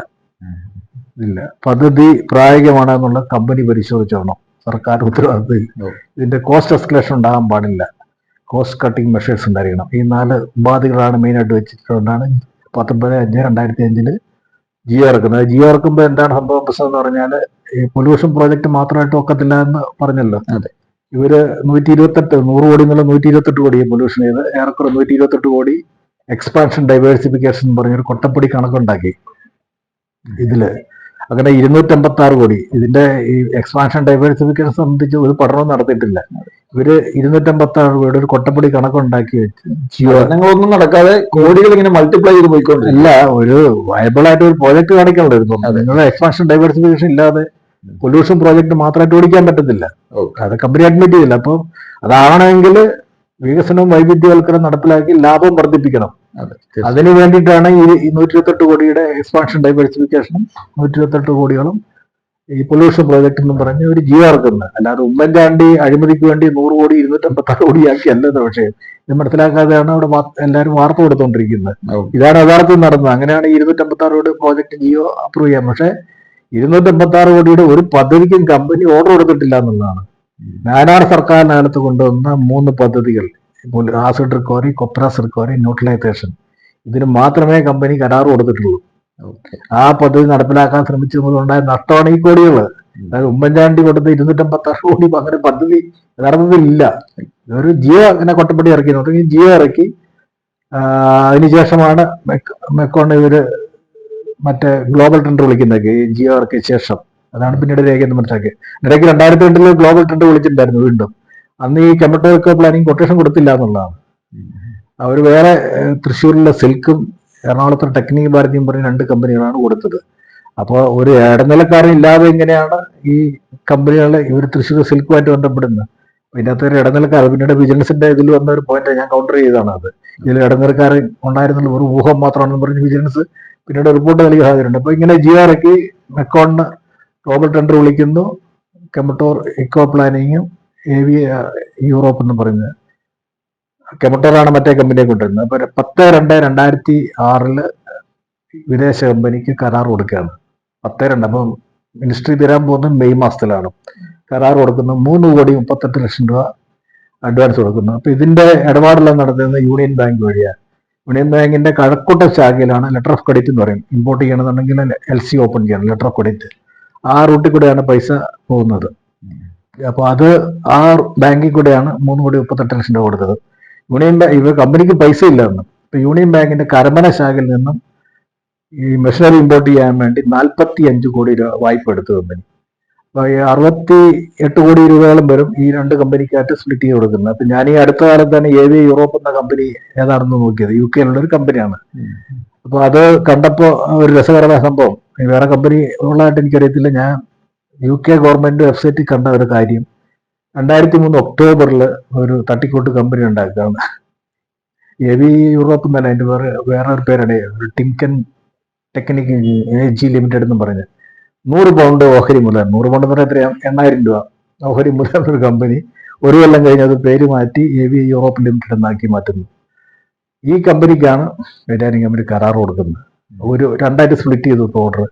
ഇല്ല. പദ്ധതി പ്രായോഗികമാണ് എന്നുള്ള കമ്പനി പരിശോധിച്ചോണം. സർക്കാർ ഉത്തരവാദിത്തം. ഇതിന്റെ കോസ്റ്റ് എസ്കലേഷൻ ഉണ്ടാകാൻ പാടില്ല. കോസ്റ്റ് കട്ടിംഗ് മെഷേഴ്സ് ഉണ്ടായിരിക്കണം. ഈ നാല് ഉപാധികളാണ് മെയിനായിട്ട് വെച്ചിട്ടുകൊണ്ടാണ് പത്തൊമ്പത് അഞ്ച് രണ്ടായിരത്തി അഞ്ചിൽ ജിയോ ഇറക്കുന്നത്. ജിയോ ഇറക്കുമ്പോൾ എന്താണ് സംഭവം? പ്രശ്നം എന്ന് പറഞ്ഞാൽ ഈ പൊല്യൂഷൻ പ്രോജക്റ്റ് മാത്രമായിട്ട് ഒക്കത്തില്ല എന്ന് പറഞ്ഞല്ലോ. അതെ. ഇവർ നൂറ്റി ഇരുപത്തെട്ട് നൂറ് കോടി എന്നുള്ള നൂറ്റി ഇരുപത്തെട്ട് കോടി പൊല്യൂഷൻ ചെയ്ത് ഏറെക്കുറെ നൂറ്റി ഇരുപത്തെട്ട് കോടി എക്സ്പാൻഷൻ ഡൈവേഴ്സിഫിക്കേഷൻ പറഞ്ഞൊരു കൊട്ടപ്പടി കണക്കുണ്ടാക്കി. ഇതിൽ അങ്ങനെ ഇരുന്നൂറ്റമ്പത്തി ആറ് കോടി. ഇതിന്റെ ഈ എക്സ്പാൻഷൻ ഡൈവേഴ്സിഫിക്കേഷൻ സംബന്ധിച്ച് ഒരു പഠനവും നടത്തിയിട്ടില്ല. ഇവർ ഇരുന്നൂറ്റമ്പത്തി ആറ് കോടി ഒരു കൊട്ടപ്പടി കണക്കുണ്ടാക്കി വെച്ച് ജിയോ ഒന്നും നടക്കാതെ കോടികൾ ഇങ്ങനെ മൾട്ടിപ്ലൈ ചെയ്ത് പോയിക്കൊണ്ട് ഇല്ല ഒരു വയബിൾ ആയിട്ട് ഒരു പ്രോജക്ട് കാണിക്കണ്ടായിരുന്നു നിങ്ങളുടെ എക്സ്പാൻഷൻ ഡൈവേഴ്സിഫിക്കേഷൻ ഇല്ലാതെ പൊല്യൂഷൻ പ്രോജക്ട് മാത്രമായിട്ട് ഓടിക്കാൻ പറ്റത്തില്ല. അത് കമ്പനി അഡ്മിറ്റ് ചെയ്തില്ല. അപ്പോൾ അതാണെങ്കിൽ വികസനവും വൈവിധ്യവൽക്കരണം നടപ്പിലാക്കി ലാഭം വർദ്ധിപ്പിക്കണം. അതിനു വേണ്ടിയിട്ടാണ് ഈ നൂറ്റി ഇരുപത്തെട്ട് കോടിയുടെ എക്സ്പാൻഷൻ ഡൈവേഴ്സിഫിക്കേഷനും നൂറ്റി ഇരുപത്തെട്ട് കോടികളും ഈ പൊല്യൂഷൻ പ്രോജക്റ്റ് എന്ന് പറഞ്ഞ് ഒരു ജി ആർക്കുന്നത് അല്ലാതെ ഉമ്മൻചാണ്ടി അഴിമതിക്ക് വേണ്ടി നൂറ് കോടി ഇരുന്നൂറ്റമ്പത്തി ആറ് കോടിയാക്കി അല്ലത് പക്ഷേ ഇത് മനസ്സിലാക്കാതെയാണ് അവിടെ എല്ലാവരും വാർത്ത കൊടുത്തോണ്ടിരിക്കുന്നത്. ഇതാണ് യഥാർത്ഥത്തിൽ നടന്നത്. അങ്ങനെയാണ് ഈ ഇരുന്നൂറ്റമ്പത്തി ആറ് കോടി പ്രോജക്ട് ജിയോ അപ്രൂവ് ചെയ്യാം പക്ഷേ ഇരുന്നൂറ്റമ്പത്തി ആറ് കോടിയുടെ ഒരു പദ്ധതിക്കും കമ്പനി ഓർഡർ കൊടുത്തിട്ടില്ല എന്നുള്ളതാണ്. നാനാർ സർക്കാരിനകത്ത് കൊണ്ടുവന്ന മൂന്ന് പദ്ധതികൾ. Acid recovery copperas recovery neutralisation. ഇതിന് മാത്രമേ കമ്പനി കരാർ കൊടുത്തിട്ടുള്ളൂ. ആ പദ്ധതി നടപ്പിലാക്കാൻ ശ്രമിച്ചതുകൊണ്ടുണ്ടായ നഷ്ടമാണ് ഈ കോടികൾ. അതായത് ഉമ്മൻചാണ്ടി കൊടുത്ത് ഇരുന്നൂറ്റമ്പത്തി കോടി അങ്ങനെ പദ്ധതി നടന്നതില്ല ഒരു ജിയോ അങ്ങനെ കൊട്ടപ്പടി ഇറക്കി. ജിയോ ഇറക്കി. അതിനുശേഷമാണ് മെക്കോണ് ഇവർ മറ്റേ ഗ്ലോബൽ ടെൻഡർ വിളിക്കുന്നതൊക്കെ ജിയോ ഇറക്കിയ ശേഷം. അതാണ് പിന്നീട് രേഖ എന്ന് മനസ്സിലാക്കിയത്. ഇടയ്ക്ക് രണ്ടായിരത്തി രണ്ടിൽ ഗ്ലോബൽ ട്രെൻഡ് വിളിച്ചിട്ടുണ്ടായിരുന്നു വീണ്ടും. അന്ന് ഈ കെമറ്റോറിക്കൽ പ്ലാനിങ് കൊട്ടേഷൻ കൊടുത്തില്ല എന്നുള്ളതാണ്. അവർ വേറെ തൃശ്ശൂരിലെ സിൽക്കും എറണാകുളത്തെ ടെക്നിക് ഭാരതിയും പറഞ്ഞ രണ്ട് കമ്പനികളാണ് കൊടുത്തത്. അപ്പോൾ ഒരു ഇടനിലക്കാരൻ ഇല്ലാതെ എങ്ങനെയാണ് ഈ കമ്പനികളെ ഇവർ തൃശ്ശൂർ സിൽക്കുമായിട്ട് ബന്ധപ്പെടുന്നത്? ഇതിനകത്ത് ഒരു ഇടനിലക്കാരൻ പിന്നീട് വിജിലൻസിന്റെ ഇതിൽ വന്ന ഒരു പോയിന്റ് ഞാൻ കൗണ്ടർ ചെയ്താണ് അത്. ഇതിൽ ഇടനിലക്കാരൻ ഉണ്ടായിരുന്നുള്ള ഒരു ഊഹം മാത്രമാണെന്ന് പറഞ്ഞ് വിജിലൻസ് പിന്നീട് റിപ്പോർട്ട് നൽകിയ സാഹചര്യമുണ്ട്. അപ്പൊ ഇങ്ങനെ ജിആർക്ക് മെക്കോണിന് ഗ്ലോബൽ ടെൻഡർ വിളിക്കുന്നു. കെമട്ടോർ ഇക്കോ പ്ലാനിങ്ങും ഏവി യൂറോപ്പ് എന്ന് പറയുന്നത് കെമട്ടോറാണ് മറ്റേ കമ്പനിയെ കൊണ്ടുവരുന്നത്. അപ്പൊ പത്ത് രണ്ട് രണ്ടായിരത്തി ആറിൽ വിദേശ കമ്പനിക്ക് കരാർ കൊടുക്കുകയാണ്. പത്ത് രണ്ട് അപ്പം മിനിസ്ട്രി തരാൻ പോകുന്നത് മെയ് മാസത്തിലാണ്. കരാർ കൊടുക്കുന്നത് മൂന്ന് കോടി മുപ്പത്തെട്ട് ലക്ഷം രൂപ അഡ്വാൻസ് കൊടുക്കുന്നു. അപ്പൊ ഇതിന്റെ ഇടപാടെല്ലാം നടത്തുന്നത് യൂണിയൻ ബാങ്ക് വഴിയാണ് യൂണിയൻ ബാങ്കിന്റെ കഴക്കൂട്ട ശാഖയിലാണ് ലെറ്റർ ഓഫ് ക്രെഡിറ്റ് എന്ന് പറയും. ഇമ്പോർട്ട് ചെയ്യണമെന്നുണ്ടെങ്കിൽ എൽ സി ഓപ്പൺ ചെയ്യണം ലെറ്റർ ഓഫ് ക്രെഡിറ്റ് ആ റൂട്ടിൽ കൂടെയാണ് പൈസ പോകുന്നത്. അപ്പൊ അത് ആ ബാങ്കിൽ കൂടെയാണ് മൂന്ന് കോടി മുപ്പത്തെട്ട് ലക്ഷം രൂപ കൊടുത്തത്. യൂണിയൻ ബാങ്ക് ഇവ കമ്പനിക്ക് പൈസ ഇല്ലായിരുന്നു. ഇപ്പൊ യൂണിയൻ ബാങ്കിന്റെ കരമന ശാഖയിൽ നിന്നും ഈ മെഷീനറി ഇമ്പോർട്ട് ചെയ്യാൻ വേണ്ടി നാൽപ്പത്തി അഞ്ച് കോടി രൂപ വായ്പ എടുത്തു കമ്പനി. അപ്പൊ ഈ അറുപത്തി എട്ട് കോടി രൂപയോളം വരും ഈ രണ്ട് കമ്പനിക്കായിട്ട് സ്പ്ലിറ്റ് ചെയ്ത് കൊടുക്കുന്നത്. അപ്പൊ ഞാൻ ഈ അടുത്ത കാലത്താണ് എ വി യൂറോപ്പ് എന്ന കമ്പനി ഏതാണെന്ന് നോക്കിയത്. യു കെയിലുള്ള ഒരു കമ്പനിയാണ്. അപ്പോൾ അത് കണ്ടപ്പോൾ ഒരു രസകരമായ സംഭവം. വേറെ കമ്പനി ഉള്ളതായിട്ട് എനിക്കറിയത്തില്ല. ഞാൻ യു കെ ഗവൺമെന്റ് വെബ്സൈറ്റിൽ കണ്ട ഒരു കാര്യം. രണ്ടായിരത്തി മൂന്ന് ഒക്ടോബറിൽ ഒരു തട്ടിക്കൂട്ട് കമ്പനി ഉണ്ടാക്കുകയാണ്. എ വി യൂറോപ്പ് തന്നെ അതിന്റെ വേറെ വേറെ ഒരു പേരാണ്. ഒരു ടിങ്കൻ ടെക്നിക് എ ജി ലിമിറ്റഡ് എന്ന് പറഞ്ഞ്. നൂറ് പൗണ്ട് ഓഹരി മുതൽ നൂറ് പൗണ്ട് എന്ന് പറഞ്ഞാൽ എത്രയാ? എണ്ണായിരം രൂപ. ഓഹരി മുതൽ ഒരു കമ്പനി ഒരു കൊല്ലം കഴിഞ്ഞ് അത് പേര് മാറ്റി എ വി യൂറോപ്പ് ലിമിറ്റഡ് എന്നാക്കി മാറ്റുന്നു. ഈ കമ്പനിക്കാണ് ടൈറ്റാനിയം കമ്പനി കരാർ കൊടുക്കുന്നത്. ഒരു രണ്ടായിട്ട് സ്പ്ലിറ്റ് ചെയ്തു ഓർഡർ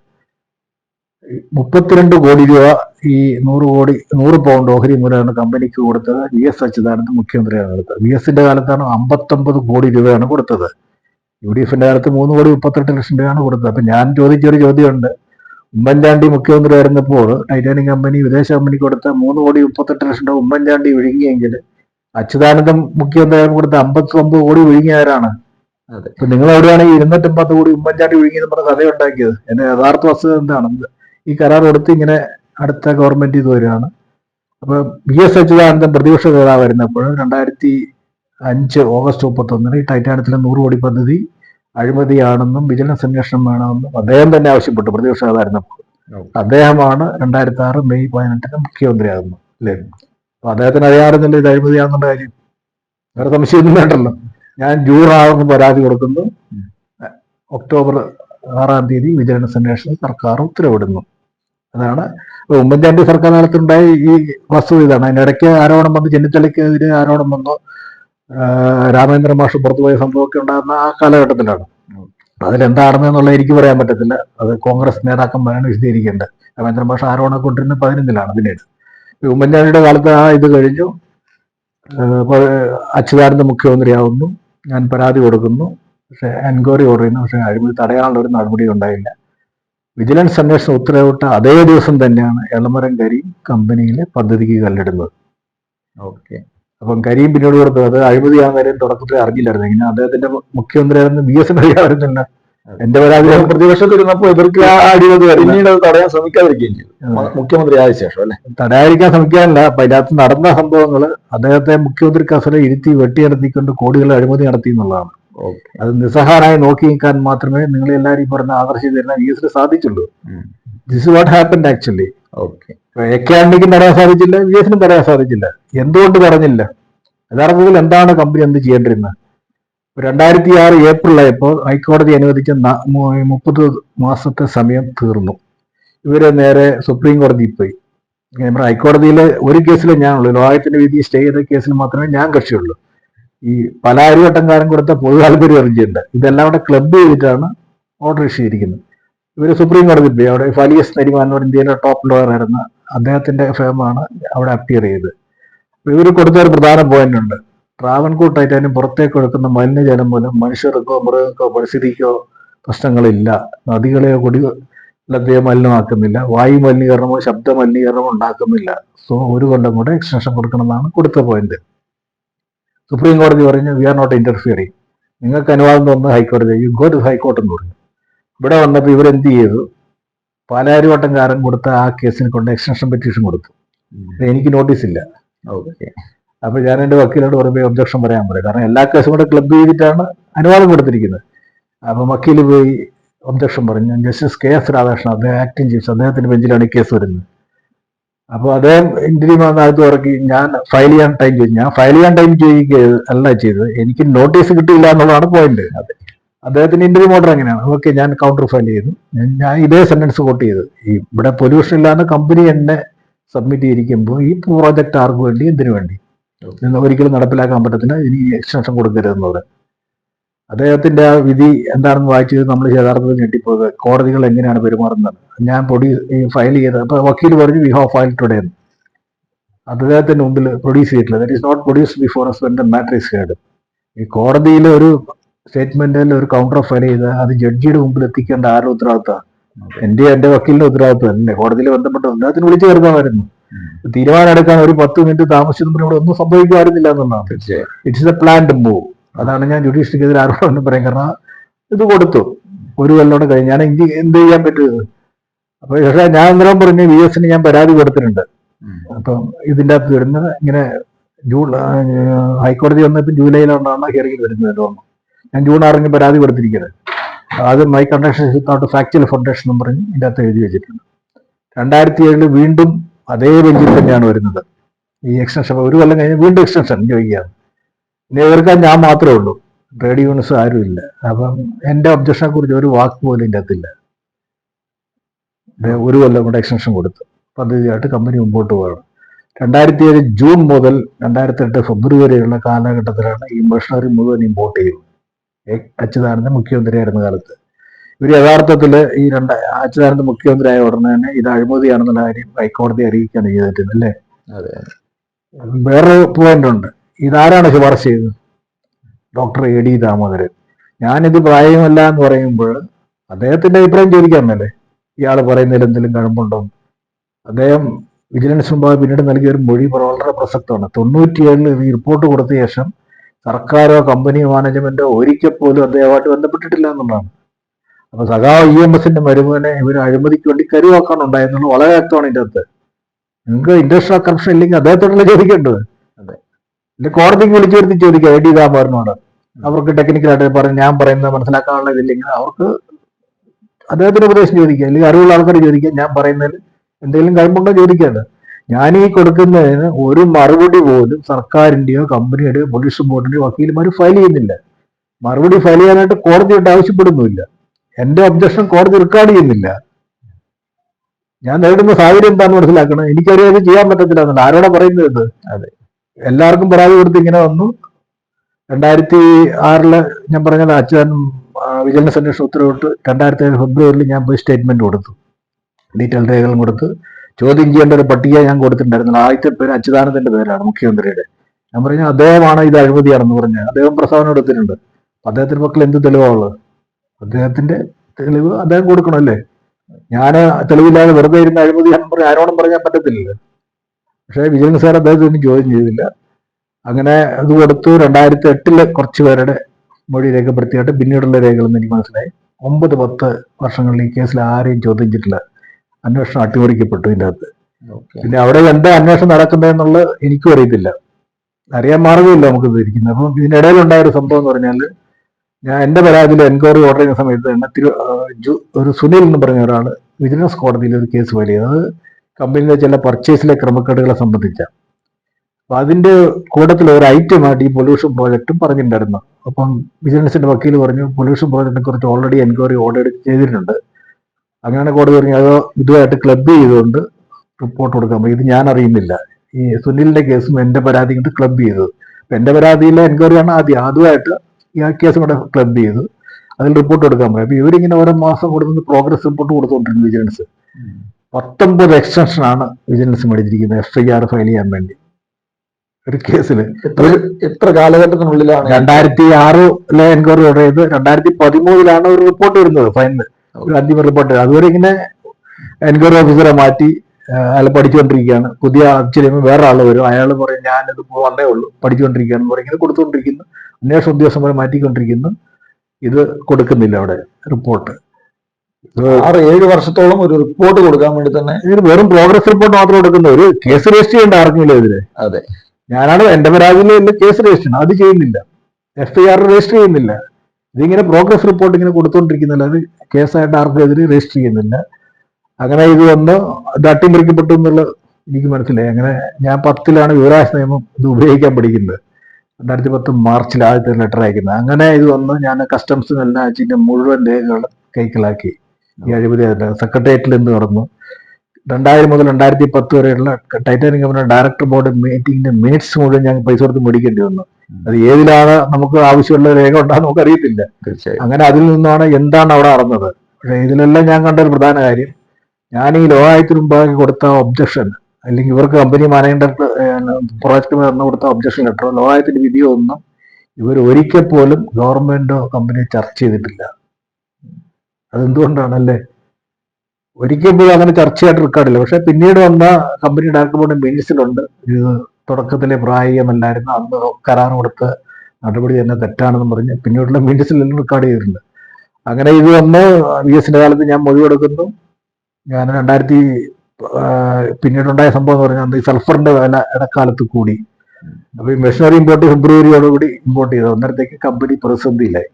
മുപ്പത്തിരണ്ട് കോടി രൂപ ഈ നൂറ് കോടി നൂറ് പൗണ്ട് ഓഹരി മൂലമാണ് കമ്പനിക്ക് കൊടുത്തത്. വി എസ് അച്യുതാനന്ദൻ മുഖ്യമന്ത്രിയാണ് കൊടുത്തത്. വി എസിന്റെ കാലത്താണ് അമ്പത്തൊമ്പത് കോടി രൂപയാണ് കൊടുത്തത്. യു ഡി എഫിന്റെ കാലത്ത് മൂന്ന് കോടി മുപ്പത്തെട്ട് ലക്ഷം രൂപയാണ് കൊടുത്തത്. അപ്പൊ ഞാൻ ചോദിച്ചൊരു ചോദ്യമുണ്ട്. ഉമ്മൻചാണ്ടി മുഖ്യമന്ത്രി ആയിരുന്നപ്പോൾ ടൈറ്റാനിക് കമ്പനി വിദേശ കമ്പനിക്ക് കൊടുത്ത മൂന്ന് കോടി മുപ്പത്തെട്ട് ലക്ഷം രൂപ ഉമ്മൻചാണ്ടി ഒഴുകിയെങ്കിൽ അച്യുതാനന്ദൻ മുഖ്യമന്ത്രി കൊടുത്ത അമ്പത്തി ഒമ്പത് കോടി ഒഴുകിയാരാണ് അതെ. ഇപ്പൊ നിങ്ങൾ എവിടെയാണ് ഇരുന്നൂറ്റി പത്ത് കോടി ഉമ്മൻചാണ്ടി ഒഴുകിയെന്ന് പറഞ്ഞ കഥ ഉണ്ടാക്കിയത് എന്റെ യഥാർത്ഥ വസ്തുത എന്താണ്? ഈ കരാർ കൊടുത്ത് ഇങ്ങനെ അടുത്ത ഗവൺമെന്റ് ഇത് വരികയാണ്. അപ്പൊ ബി എസ് അച്യുതാനന്ദൻ പ്രതിപക്ഷ നേതാവ് വരുന്നപ്പോൾ രണ്ടായിരത്തി അഞ്ച് ഓഗസ്റ്റ് മുപ്പത്തൊന്നിന് ഈ ടൈറ്റാനത്തിലെ നൂറ് കോടി പദ്ധതി അഴിമതിയാണെന്നും വിജിലൻസ് അന്വേഷണം വേണമെന്നും അദ്ദേഹം തന്നെ ആവശ്യപ്പെട്ടു പ്രതിപക്ഷ നേതാവായിരുന്നപ്പോൾ അദ്ദേഹമാണ് രണ്ടായിരത്തി ആറ് മെയ് പതിനെട്ടിന് മുഖ്യമന്ത്രിയാകുന്നത്. അല്ലേ? അപ്പൊ അദ്ദേഹത്തിന് അറിയാറുന്നില്ല ഇത് അഴിമതിയാണെന്നുള്ള കാര്യം. വേറെ സംശയമൊന്നും വേണ്ടല്ലോ. ഞാൻ ആറിന് പരാതി കൊടുക്കുന്നു. ഒക്ടോബർ ആറാം തീയതി വിജിലൻസ് അന്വേഷണം സർക്കാർ ഉത്തരവിടുന്നു. അതാണ് ഉമ്മൻചാണ്ടി സർക്കാർ കാലത്തുണ്ടായ ഈ വസ്തുത ഇതാണ്. അതിനിടയ്ക്ക് ആരോപണം വന്നു ചെന്നിത്തലയ്ക്കെതിരെ ആരോപണം വന്നു. രാമേന്ദ്ര മാഷ് പുറത്തുപോയ സംഭവമൊക്കെ ഉണ്ടാകുന്ന ആ കാലഘട്ടത്തിലാണ്. അതിലെന്താണെന്നുള്ള എനിക്ക് പറയാൻ പറ്റത്തില്ല. അത് കോൺഗ്രസ് നേതാക്കന്മാരാണ് വിശദീകരിക്കേണ്ടത്. രാമേന്ദ്ര മാഷ് ആരോപണം കൊണ്ടിരുന്ന പതിനൊന്നിലാണ് പിന്നീട്. ഉമ്മൻചാണ്ടിയുടെ കാലത്ത് ആ ഇത് കഴിഞ്ഞു. അച്യുതാനന്ദ മുഖ്യമന്ത്രിയാവുന്നു. ഞാൻ പരാതി കൊടുക്കുന്നു. പക്ഷെ എൻക്വയറി ഓർഡർ ചെയ്യുന്നു പക്ഷെ അഴിമതി തടയാനുള്ള ഒരു നടപടി ഉണ്ടായില്ല. വിജിലൻസ് അന്വേഷണം ഉത്തരവിട്ട അതേ ദിവസം തന്നെയാണ് എളമരം കരീം കമ്പനിയിലെ പദ്ധതിക്ക് കല്ലിടുന്നത് ഓക്കെ. അപ്പം കരീം പിന്നീട് കൊടുത്തത് അത് അഴിമതിയാകുന്ന കാര്യം തുടക്കത്തിൽ അറിഞ്ഞില്ലായിരുന്നു. ഇങ്ങനെ അദ്ദേഹത്തിന്റെ മുഖ്യമന്ത്രിയായിരുന്നു ബി എസ് അറിയാമായിരുന്നില്ല എന്റെ പരാതി അദ്ദേഹം പ്രതിപക്ഷത്തിരുന്നപ്പോൾ ഇവർക്ക് വരുന്നത്? പിന്നീട് അത് തടയാൻ ശ്രമിക്കാതിരിക്കുകയും ചെയ്തു. മുഖ്യമന്ത്രി ആയ ശേഷം അല്ലെ? തടയാതിരിക്കാൻ ശ്രമിക്കാനല്ല അപ്പൊ അതിനകത്ത് നടന്ന സംഭവങ്ങൾ അദ്ദേഹത്തെ മുഖ്യമന്ത്രി കസല ഇരുത്തി വെട്ടിയെടുത്തിക്കൊണ്ട് കോടികൾ അഴിമതി നടത്തി എന്നുള്ളതാണ്. അത് നിസ്സഹാരായി നോക്കി നിൽക്കാൻ മാത്രമേ നിങ്ങൾ എല്ലാവരും പറഞ്ഞ ആകർഷിച്ച് തരുന്ന വി എസിന് സാധിച്ചുള്ളൂ this what happened actually okay. A K ആണ്ടിക്കും തടയാൻ സാധിച്ചില്ല വി എസിനും തടയാൻ സാധിച്ചില്ല. എന്തുകൊണ്ട് പറഞ്ഞില്ല യഥാർത്ഥത്തിൽ എന്താണ് കമ്പനി എന്ത് ചെയ്യേണ്ടിരുന്നത് രണ്ടായിരത്തി ആറ് ഏപ്രിൽ ആയപ്പോൾ ഹൈക്കോടതി അനുവദിച്ച മുപ്പത് മാസത്തെ സമയം തീർന്നു. ഇവരെ നേരെ സുപ്രീം കോടതിയിൽ പോയി. നമ്മുടെ ഹൈക്കോടതിയിലെ ഒരു കേസിലെ ഞാനുള്ളൂ. ലോകത്തിന്റെ വിധി സ്റ്റേ ചെയ്ത കേസിൽ മാത്രമേ ഞാൻ കക്ഷിയുള്ളൂ. ഈ പലാരിവട്ടംകാരൻ കൊടുത്ത പൊതു താല്പര്യം അറിഞ്ഞിട്ടുണ്ട്. ഇതെല്ലാം കൂടെ ക്ലബ് ചെയ്തിട്ടാണ് ഓർഡർ ഇഷ്യൂ ചെയ്തിരിക്കുന്നത്. ഇവർ സുപ്രീം കോടതി പോയി. അവിടെ ഫലിയസ് നരിമാൻ എന്ന് പറഞ്ഞ ഇന്ത്യയിലെ ടോപ്പ് ലോയർ ആയിരുന്ന അദ്ദേഹത്തിന്റെ ഫേമാണ് അവിടെ അപ്പിയർ ചെയ്തത്. ഇവർ കൊടുത്ത ഒരു പ്രധാന പോയിന്റ് ഉണ്ട്. ട്രാവൻകൂർ ടൈറ്റാനും പുറത്തേക്ക് ഒഴുക്കുന്ന മലിനജലം മൂലം മനുഷ്യർക്കോ മൃഗങ്ങൾക്കോ പരിസ്ഥിതിക്കോ പ്രശ്നങ്ങളില്ല. നദികളെയോ കുടി കുടിവെള്ളത്തെയോ മലിനമാക്കുന്നില്ല. വായു മലിനീകരണമോ ശബ്ദ മലിനീകരണമോ ഉണ്ടാക്കുന്നില്ല. സോ ഒരു കൊല്ലം കൂടെ എക്സ്റ്റൻഷൻ കൊടുക്കണമെന്നാണ് കൊടുത്ത പോയിന്റ് സുപ്രീം കോടതി പറഞ്ഞു വി ആർ നോട്ട് ഇന്റർഫിയറിങ് നിങ്ങൾക്ക് അനുവാദം തോന്നുന്നത് ഹൈക്കോടതി. യു ഗോ ടു ഹൈക്കോർട്ട് എന്ന് പറഞ്ഞു. ഇവിടെ വന്നപ്പോൾ ഇവരെന്ത് ചെയ്തു? പാലാരിവട്ടംകാരൻ കൊടുത്ത ആ കേസിനെ കൊണ്ട് എക്സ്റ്റൻഷൻ പെറ്റീഷൻ കൊടുത്തു. എനിക്ക് നോട്ടീസ് ഇല്ല. ഓക്കെ അപ്പൊ ഞാൻ എന്റെ വക്കീലോട് പറയുമ്പോൾ ഒബ്ജക്ഷൻ പറയാൻ പറയും കാരണം എല്ലാ കേസും കൂടെ ക്ലബ് ചെയ്തിട്ടാണ് അനുവാദം കൊടുത്തിരിക്കുന്നത്. അപ്പൊ വക്കീൽ പോയി ഒബ്ജക്ഷൻ പറഞ്ഞു. ജസ്റ്റിസ് കെ എസ് രാധാകൃഷ്ണൻ അദ്ദേഹം ആക്ടിംഗ് ചീഫ് അദ്ദേഹത്തിന്റെ ബെഞ്ചിലാണ് ഈ കേസ് വരുന്നത്. അപ്പോൾ അദ്ദേഹം ഇന്റർവ്യൂ അകത്ത് ഇറക്കി ഞാൻ ഫയൽ ചെയ്യാൻ ടൈം ചോദിച്ചു ഞാൻ ഫയൽ ചെയ്യാൻ ടൈം ചോദിക്കുക അല്ല ചെയ്തത്. എനിക്ക് നോട്ടീസ് കിട്ടിയില്ല എന്നുള്ളതാണ് പോയിന്റ് അതെ. അദ്ദേഹത്തിന്റെ ഇന്റർവ്യൂ ഓർഡർ എങ്ങനെയാണ്? ഓക്കെ ഞാൻ കൗണ്ടർ ഫയൽ ചെയ്തു. ഞാൻ- ഇതേ സെന്റൻസ് കോട്ട് ചെയ്തു. ഇവിടെ പൊല്യൂഷൻ ഇല്ലാതെ കമ്പനി എന്നെ സബ്മിറ്റ് ചെയ്തിരിക്കുമ്പോൾ ഈ പ്രോജക്റ്റ് ആർക്ക് വേണ്ടി എന്തിനു വേണ്ടി? ഒരിക്കലും നടപ്പിലാക്കാൻ പറ്റത്തില്ല. ഇനി എക്സ്റ്റൻഷൻ കൊടുക്കരുതെന്ന് പറയും അദ്ദേഹത്തിന്റെ ആ വിധി എന്താണെന്ന് വായിച്ചത് നമ്മൾ യഥാർത്ഥത്തിൽ ഞെട്ടിപ്പോയത് കോടതികൾ എങ്ങനെയാണ് പെരുമാറുന്നത്? ഞാൻ പ്രൊഡ്യൂസ് ഫയൽ ചെയ്ത് അപ്പൊ വക്കീൽ പറഞ്ഞു വി ഹാവ് ഫയൽ ടുഡേ എന്ന് അദ്ദേഹത്തിന്റെ മുമ്പിൽ പ്രൊഡ്യൂസ് ചെയ്തിട്ടില്ല. That is not produce before S when the matter is heard ഈ കോടതിയിൽ ഒരു സ്റ്റേറ്റ്മെന്റിൽ ഒരു കൗണ്ടർ ഫയൽ ചെയ്ത് അത് ജഡ്ജിയുടെ മുമ്പിൽ എത്തിക്കേണ്ട ആരുടെ ഉത്തരവാദിത്തമാണ്? എന്റെ എന്റെ വക്കീലിന്റെ ഉത്തരവാദിത്വം തന്നെ കോടതിയിൽ ബന്ധപ്പെട്ട അദ്ദേഹത്തിന് വിളിച്ചു ചേർക്കാമായിരുന്നു. തീരുമാനം എടുക്കാൻ ഒരു പത്ത് മിനിറ്റ് താമസിച്ചപ്പോൾ ഇവിടെ ഒന്നും സംഭവിക്കുമായിരുന്നില്ല എന്നുള്ളതാണ്. തീർച്ചയായും. ഇറ്റ്സ് എ പ്ലാൻഡ് മൂവ് അതാണ് ഞാൻ ജുഡീഷ്യറിക്കെതിരെ ആരോപണം പറയാൻ കാരണം ഇത് കൊടുത്തു. ഒരു കൊല്ലോടെ കഴിഞ്ഞ്. ഞാൻ എനിക്ക് എന്ത് ചെയ്യാൻ പറ്റുന്നത് അപ്പൊ പക്ഷേ ഞാൻ അന്നേരം പറഞ്ഞു വി എസിന് ഞാൻ പരാതി കൊടുത്തിട്ടുണ്ട്. അപ്പം ഇതിന്റെ അകത്ത് വരുന്നത് ഇങ്ങനെ ജൂൺ ഹൈക്കോടതി വന്നപ്പോൾ ജൂലൈയിലാണ് ഹിയറിംഗ് വരുന്നത് തോന്നുന്നു. ഞാൻ ജൂൺ ആറിന് പരാതി കൊടുത്തിരിക്കുന്നത്. അത് മൈ കണ്ടക്ഷൻ ഫാക്ച്വൽ ഫൗണ്ടേഷൻ എന്ന് പറഞ്ഞ് ഇതിന്റെ അകത്ത് എഴുതി വെച്ചിട്ടുണ്ട്. രണ്ടായിരത്തി ഏഴിൽ വീണ്ടും അതേ ബെഞ്ചിൽ തന്നെയാണ് വരുന്നത്. ഈ എക്സ്റ്റൻഷൻ ഒരു കൊല്ലം കഴിഞ്ഞ് വീണ്ടും എക്സ്റ്റൻഷൻ ചോദിക്കുകയാണ് ഇനി എതിർക്കാൻ ഞാൻ മാത്രമേ ഉള്ളൂ. ട്രേഡ് ആരും ഇല്ല. അപ്പം എന്റെ ഒബ്ജക്ഷനെ കുറിച്ച് ഒരു വാക്ക് പോലും ഇതിന്റെ അകത്തില്ല ഒരു കൊല്ലം കൂടെ എക്സ്റ്റൻഷൻ കൊടുത്തു പദ്ധതിയായിട്ട് കമ്പനി മുമ്പോട്ട് പോകണം. രണ്ടായിരത്തി ഏഴ് ജൂൺ മുതൽ രണ്ടായിരത്തി എട്ട് ഫെബ്രുവരി വരെയുള്ള കാലഘട്ടത്തിലാണ് ഈ മെഷീനറി മുഴുവൻ ഇമ്പോർട്ട് ചെയ്യുന്നത്. അച്യുതാനന്ദൻ മുഖ്യമന്ത്രിയായിരുന്ന കാലത്ത്. ഇവർ യഥാർത്ഥത്തിൽ ഈ രണ്ട് അച്യുതാനന്ദ മുഖ്യമന്ത്രിയായ ഉടനെ തന്നെ ഇത് അഴിമതിയാണെന്നുള്ള കാര്യം ഹൈക്കോടതി അറിയിക്കുകയാണ് ചെയ്തിട്ടുണ്ട് അല്ലേ? വേറൊരു പോയിന്റ് ഉണ്ട്. ഇതാരാണ് ശുപാർശ ചെയ്തത്? Doctor A D Damodaran. ഞാനിത് പ്രായമല്ല എന്ന് പറയുമ്പോൾ അദ്ദേഹത്തിന്റെ അഭിപ്രായം ചോദിക്കാമെന്നല്ലേ ഇയാൾ പറയുന്നതിൽ എന്തെങ്കിലും കഴമ്പുണ്ടോ? അദ്ദേഹം വിജിലൻസ് മുമ്പാകെ പിന്നീട് നൽകിയ ഒരു മൊഴി വളരെ പ്രസക്തമാണ്. തൊണ്ണൂറ്റിയേഴിൽ ഈ റിപ്പോർട്ട് കൊടുത്ത ശേഷം സർക്കാരോ കമ്പനിയോ മാനേജ്മെന്റോ ഒരിക്കൽ പോലും അദ്ദേഹമായിട്ട് ബന്ധപ്പെട്ടിട്ടില്ല എന്നുള്ളതാണ്. അപ്പൊ സഖാവ് ഇ എം എസിന്റെ മരുമകനെ ഇവർ അഴിമതിക്ക് വേണ്ടി കരുവാക്കാനുണ്ടായെന്നുള്ളത് വളരെ വ്യക്തമാണ് ഇതിന്റെ അകത്ത്. നിങ്ങൾക്ക് ഇൻഡസ്ട്രിയൽ കറപ്ഷൻ ഇല്ലെങ്കിൽ അദ്ദേഹത്തോടുള്ള ചോദിക്കേണ്ടത് അതെ. ഇല്ല കോടതിക്ക് വിളിച്ചു വരുത്തി ചോദിക്കാം എ ഡി ദാമോദരനോട്. അവർക്ക് ടെക്നിക്കലായിട്ട് പറഞ്ഞ് ഞാൻ പറയുന്നത് മനസ്സിലാക്കാനുള്ള ഇതില്ലെങ്കിൽ അവർക്ക് അദ്ദേഹത്തിന് ഉപദേശം ചോദിക്കുക അല്ലെങ്കിൽ അറിവുള്ള ആൾക്കാർ ചോദിക്കുക ഞാൻ പറയുന്നതിൽ എന്തെങ്കിലും കഴിവുണ്ടോ ചോദിക്കേണ്ടത് ഞാൻ ഈ കൊടുക്കുന്നതിന് ഒരു മറുപടി പോലും സർക്കാരിന്റെയോ കമ്പനിയുടെയോ പോലീസ് ബോർഡിന്റെയോ വക്കീലുമാർ ഫയൽ ചെയ്യുന്നില്ല. മറുപടി ഫയൽ ചെയ്യാനായിട്ട് കോടതിയോട്ട് ആവശ്യപ്പെടുന്നുമില്ല. എന്റെ ഒബ്ജക്ഷൻ കോടതി റെക്കോർഡ് ചെയ്യുന്നില്ല. ഞാൻ നേരിടുന്ന സാഹചര്യം എന്താന്ന് മനസ്സിലാക്കണം. എനിക്കറിയാം ഇത് ചെയ്യാൻ പറ്റത്തില്ല എന്നല്ല ആരോടെ പറയുന്നത് ഇത്? അതെ. എല്ലാവർക്കും പരാതി കൊടുത്ത് ഇങ്ങനെ വന്നു. രണ്ടായിരത്തി ആറിൽ ഞാൻ പറഞ്ഞത് അച്ഛൻ വിജിലൻസ് അന്വേഷണ ഉത്തരവിട്ട് രണ്ടായിരത്തി ഏഴ് ഫെബ്രുവരിയിൽ ഞാൻ പോയി സ്റ്റേറ്റ്മെന്റ് കൊടുത്തു. ഡീറ്റെയിൽ രേഖകളും കൊടുത്ത്. ചോദ്യം ചെയ്യേണ്ട ഒരു പട്ടിക ഞാൻ കൊടുത്തിട്ടുണ്ടായിരുന്നു ആദ്യത്തെ പേര് അച്യുതാനന്ദന്റെ പേരാണ് മുഖ്യമന്ത്രിയുടെ. ഞാൻ പറഞ്ഞു അദ്ദേഹമാണ് ഇത് അഴിമതിയാണെന്ന് പറഞ്ഞു അദ്ദേഹം പ്രസ്താവന കൊടുത്തിട്ടുണ്ട് അപ്പൊ അദ്ദേഹത്തിന്റെ മക്കൾ എന്ത് തെളിവാണുള്ളത് അദ്ദേഹത്തിന്റെ തെളിവ് അദ്ദേഹം കൊടുക്കണമല്ലേ ഞാൻ തെളിവില്ലാതെ വെറുതെ ഇരുന്ന് അഴിമതി പറഞ്ഞ് ആരോടും പറയാൻ പറ്റത്തില്ലല്ലോ. പക്ഷേ വിജയൻ സാർ അദ്ദേഹത്തിന് ചോദ്യം ചെയ്തില്ല. അങ്ങനെ അത് കൊടുത്തു. രണ്ടായിരത്തി എട്ടിൽ കുറച്ച് പേരുടെ മൊഴി രേഖപ്പെടുത്തിയിട്ട് പിന്നീടുള്ള രേഖകളൊന്നും എനിക്ക് മനസ്സിലായി. ഒമ്പത് പത്ത് വർഷങ്ങളിൽ ഈ കേസിൽ ആരെയും ചോദിച്ചിട്ടില്ല അന്വേഷണം അട്ടിമറിക്കപ്പെട്ടു ഇതിന്റെ അകത്ത് പിന്നെ അവിടെ എന്താ അന്വേഷണം നടക്കുന്നതെന്നുള്ളത് എനിക്കും അറിയത്തില്ല. അറിയാൻ മാർഗമില്ല നമുക്ക് ഇരിക്കുന്നത്. അപ്പം ഇതിനിടയിൽ ഉണ്ടായ ഒരു സംഭവം എന്ന് പറഞ്ഞാൽ ഞാൻ എന്റെ പരാതിയിൽ എൻക്വയറി ഓർഡർ ചെയ്യുന്ന സമയത്ത് ജു- ഒരു സുനിൽ എന്ന് പറഞ്ഞ ഒരാൾ വിജിലൻസ് കോടതിയിൽ ഒരു കേസ് ഫയൽ ചെയ്തത് കമ്പനിയിലെ ചില പർച്ചേസിലെ ക്രമക്കേടുകളെ സംബന്ധിച്ച. അപ്പൊ അതിന്റെ കൂട്ടത്തിൽ ഒരു ഐറ്റമായിട്ട് ഈ പൊല്യൂഷൻ പ്രോജക്റ്റും പറഞ്ഞിട്ടുണ്ടായിരുന്നു. അപ്പം വിജിലൻസിന്റെ വക്കീൽ പറഞ്ഞു പൊല്യൂഷൻ പ്രോജക്റ്റിനെ കുറിച്ച് ഓൾറെഡി എൻക്വയറി ഓർഡർ ചെയ്തിട്ടുണ്ട്. അങ്ങനെ കോടതി പറഞ്ഞു അത് ഇതുമായിട്ട് ക്ലബ് ചെയ്തുകൊണ്ട് റിപ്പോർട്ട് കൊടുക്കാൻ പറ്റും ഇത് ഞാൻ അറിയുന്നില്ല. ഈ സുനിലിന്റെ കേസും എന്റെ പരാതി കൊണ്ട് ക്ലബ് ചെയ്തത് എന്റെ പരാതിയിലെ എൻക്വയറിയാണ് ആദ്യം. ഈ ആ കേസും കൂടെ ക്ലബ് ചെയ്തു അതിൽ റിപ്പോർട്ട് എടുക്കാൻ പറയും അപ്പൊ ഇവരിങ്ങനെ ഓരോ മാസം കൊടുക്കുന്ന പ്രോഗ്രസ് റിപ്പോർട്ട് കൊടുത്തുകൊണ്ടിരുന്നു വിജിലൻസ്. പത്തൊമ്പത് എക്സ്റ്റൻഷൻ ആണ് വിജിലൻസ് മേടിച്ചിരിക്കുന്നത്. എഫ് ഐ ആർ ഫയൽ ചെയ്യാൻ വേണ്ടി. ഒരു കേസിൽ എത്ര കാലഘട്ടത്തിനുള്ളിലാണ്? രണ്ടായിരത്തി ആറിലെ എൻക്വയറി ഓർഡർ ചെയ്ത് രണ്ടായിരത്തി പതിമൂന്നിലാണ് ഒരു റിപ്പോർട്ട് വരുന്നത് ഫൈനൽ ഒരു അന്തിമ റിപ്പോർട്ട് അതുവരെ ഇങ്ങനെ എൻക്വയറി ഓഫീസറെ മാറ്റി അയാൾ പഠിച്ചുകൊണ്ടിരിക്കുകയാണ്. പുതിയ ആശ്ചര്യം വേറെ ആൾ വരും. അയാൾ പറയും ഞാനിത് വന്നേ ഉള്ളൂ. പഠിച്ചുകൊണ്ടിരിക്കുകയാണ്. പറയും. ഇങ്ങനെ കൊടുത്തുകൊണ്ടിരിക്കുന്നു അന്വേഷണ ഉദ്യോഗസ്ഥന്മാരെ മാറ്റിക്കൊണ്ടിരിക്കുന്നു. ഇത് കൊടുക്കുന്നില്ല അവിടെ റിപ്പോർട്ട്. ആറ് ഏഴ് വർഷത്തോളം ഒരു റിപ്പോർട്ട് കൊടുക്കാൻ വേണ്ടി തന്നെ ഇതിന് വെറും പ്രോഗ്രസ് റിപ്പോർട്ട് മാത്രം കൊടുക്കുന്ന ഒരു കേസ് രജിസ്റ്റർ ചെയ്യേണ്ട ആർക്കില്ല ഇതിൽ. അതെ. ഞാനാണ് എന്റെ പരാതിയിൽ എന്റെ കേസ് രജിസ്റ്റർ ചെയ്യണം. അത് ചെയ്യുന്നില്ല. എഫ് ഐ ആർ രജിസ്റ്റർ ചെയ്യുന്നില്ല. ഇതിങ്ങനെ പ്രോഗ്രസ് റിപ്പോർട്ട് ഇങ്ങനെ കൊടുത്തോണ്ടിരിക്കുന്നില്ല. അത് കേസായിട്ട് ആർക്കും എതിരെ രജിസ്റ്റർ ചെയ്യുന്നില്ല. അങ്ങനെ ഇത് വന്ന് തട്ടിമറിക്കപ്പെട്ടു എന്നുള്ള എനിക്ക് മനസ്സിലായി. അങ്ങനെ ഞാൻ പത്തിലാണ് വിവരാശ നിയമം ഇത് ഉപയോഗിക്കാൻ പഠിക്കുന്നത്. രണ്ടായിരത്തി പത്ത് മാർച്ചിൽ ആദ്യത്തെ ലെറ്റർ അയക്കുന്നത്. അങ്ങനെ ഇത് വന്ന് ഞാൻ കസ്റ്റംസിനെല്ലാം അയച്ചിട്ട് മുഴുവൻ രേഖകൾ കൈക്കലാക്കി. ഈ അഴിമതി സെക്രട്ടേറിയറ്റിൽ നിന്ന് നടന്നു. രണ്ടായിരം മുതൽ രണ്ടായിരത്തി പത്ത് വരെയുള്ള ടൈറ്റാനിക് കമ്പനി ഡയറക്ടർ ബോർഡ് മീറ്റിംഗിന്റെ മിനിറ്റ്സ് മുഴുവൻ ഞങ്ങൾ പൈസ കൊടുത്ത് മേടിക്കേണ്ടി വന്നു. അത് ഏതിലാണ് നമുക്ക് ആവശ്യമുള്ള രേഖ ഉണ്ടാകുന്ന നമുക്ക് അറിയത്തില്ല. അങ്ങനെ അതിൽ നിന്നാണ് എന്താണ് അവിടെ നടന്നത്. പക്ഷേ ഇതിലെല്ലാം ഞാൻ കണ്ട ഒരു പ്രധാന കാര്യം ഞാൻ ഈ ലോകായത്തിനുമ്പാകെ കൊടുത്ത ഒബ്ജക്ഷൻ അല്ലെങ്കിൽ ഇവർക്ക് കമ്പനി മാനേജർ പ്രോജക്ട് നടന്നു കൊടുത്ത ഒബ്ജക്ഷൻ ലെറ്ററോ ലോകായത്തിന്റെ വിധിയോ ഒന്നും ഇവർ ഒരിക്കൽ പോലും ഗവൺമെന്റോ കമ്പനിയോ ചർച്ച ചെയ്തിട്ടില്ല. അതെന്തുകൊണ്ടാണല്ലേ? ഒരിക്കൽ പോലും അങ്ങനെ ചർച്ചയായിട്ട് റെക്കോർഡില്ല പക്ഷെ പിന്നീട് വന്ന കമ്പനി ഡയറക്ടർ ബോർഡ് മിനിറ്റ്സിലുണ്ട് ഇത് തുടക്കത്തിലെ പ്രായോഗികമല്ലായിരുന്നു അന്ന് കരാർ കൊടുത്ത നടപടി തന്നെ തെറ്റാണെന്ന് പറഞ്ഞ് പിന്നീടുള്ള മിനിറ്റ്സിലെല്ലാം റെക്കോർഡ് ചെയ്തിട്ടുണ്ട്. അങ്ങനെ ഇത് വന്ന് വി എസിന്റെ കാലത്ത് ഞാൻ മൊഴി കൊടുക്കുന്നു. ഞാൻ രണ്ടായിരത്തി പിന്നീടുണ്ടായ സംഭവം എന്ന് പറഞ്ഞാൽ അന്ന് ഈ സൾഫറിന്റെ വില ഇടക്കാലത്ത് കൂടി. അപ്പൊ ഈ മെഷീനറി ഇമ്പോർട്ട് ഫെബ്രുവരിയോടുകൂടി ഇമ്പോർട്ട് ചെയ്തു. അന്നേരത്തേക്ക് കമ്പനി പ്രതിസന്ധിയിലായി.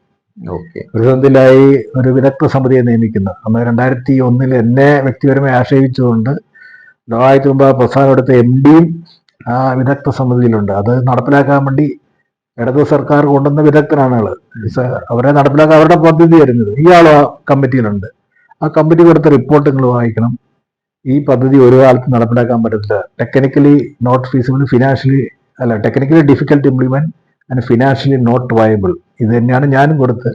പ്രതിസന്ധിയിലായി ഒരു വിദഗ്ധ സമിതിയെ നിയമിക്കുന്നത് അന്ന് രണ്ടായിരത്തി ഒന്നിൽ എന്നെ വ്യക്തിപരമായി ആശ്രയിച്ചുകൊണ്ട് ലോകായത്ത് മുമ്പ് പ്രസ്ഥാനം എടുത്ത എം ഡിയും ആ വിദഗ്ധ സമിതിയിലുണ്ട്. അത് നടപ്പിലാക്കാൻ വേണ്ടി ഇടത് സർക്കാർ കൊണ്ടുവന്ന വിദഗ്ധനാണ് ആൾ. അവരെ നടപ്പിലാക്കാൻ അവരുടെ പദ്ധതി വരുന്നത് ഇയാൾ ആ കമ്മിറ്റിയിലുണ്ട്. ആ കമ്മിറ്റി കൊടുത്ത റിപ്പോർട്ട് നിങ്ങൾ വായിക്കണം. ഈ പദ്ധതി ഒരു കാലത്ത് നടപ്പിലാക്കാൻ പറ്റത്തില്ല. ടെക്നിക്കലി നോട്ട് ഫീസിബിൾ ഫിനാൻഷ്യലി അല്ല technically difficult implement and financially not viable ഇത് തന്നെയാണ് ഞാനും കൊടുത്ത്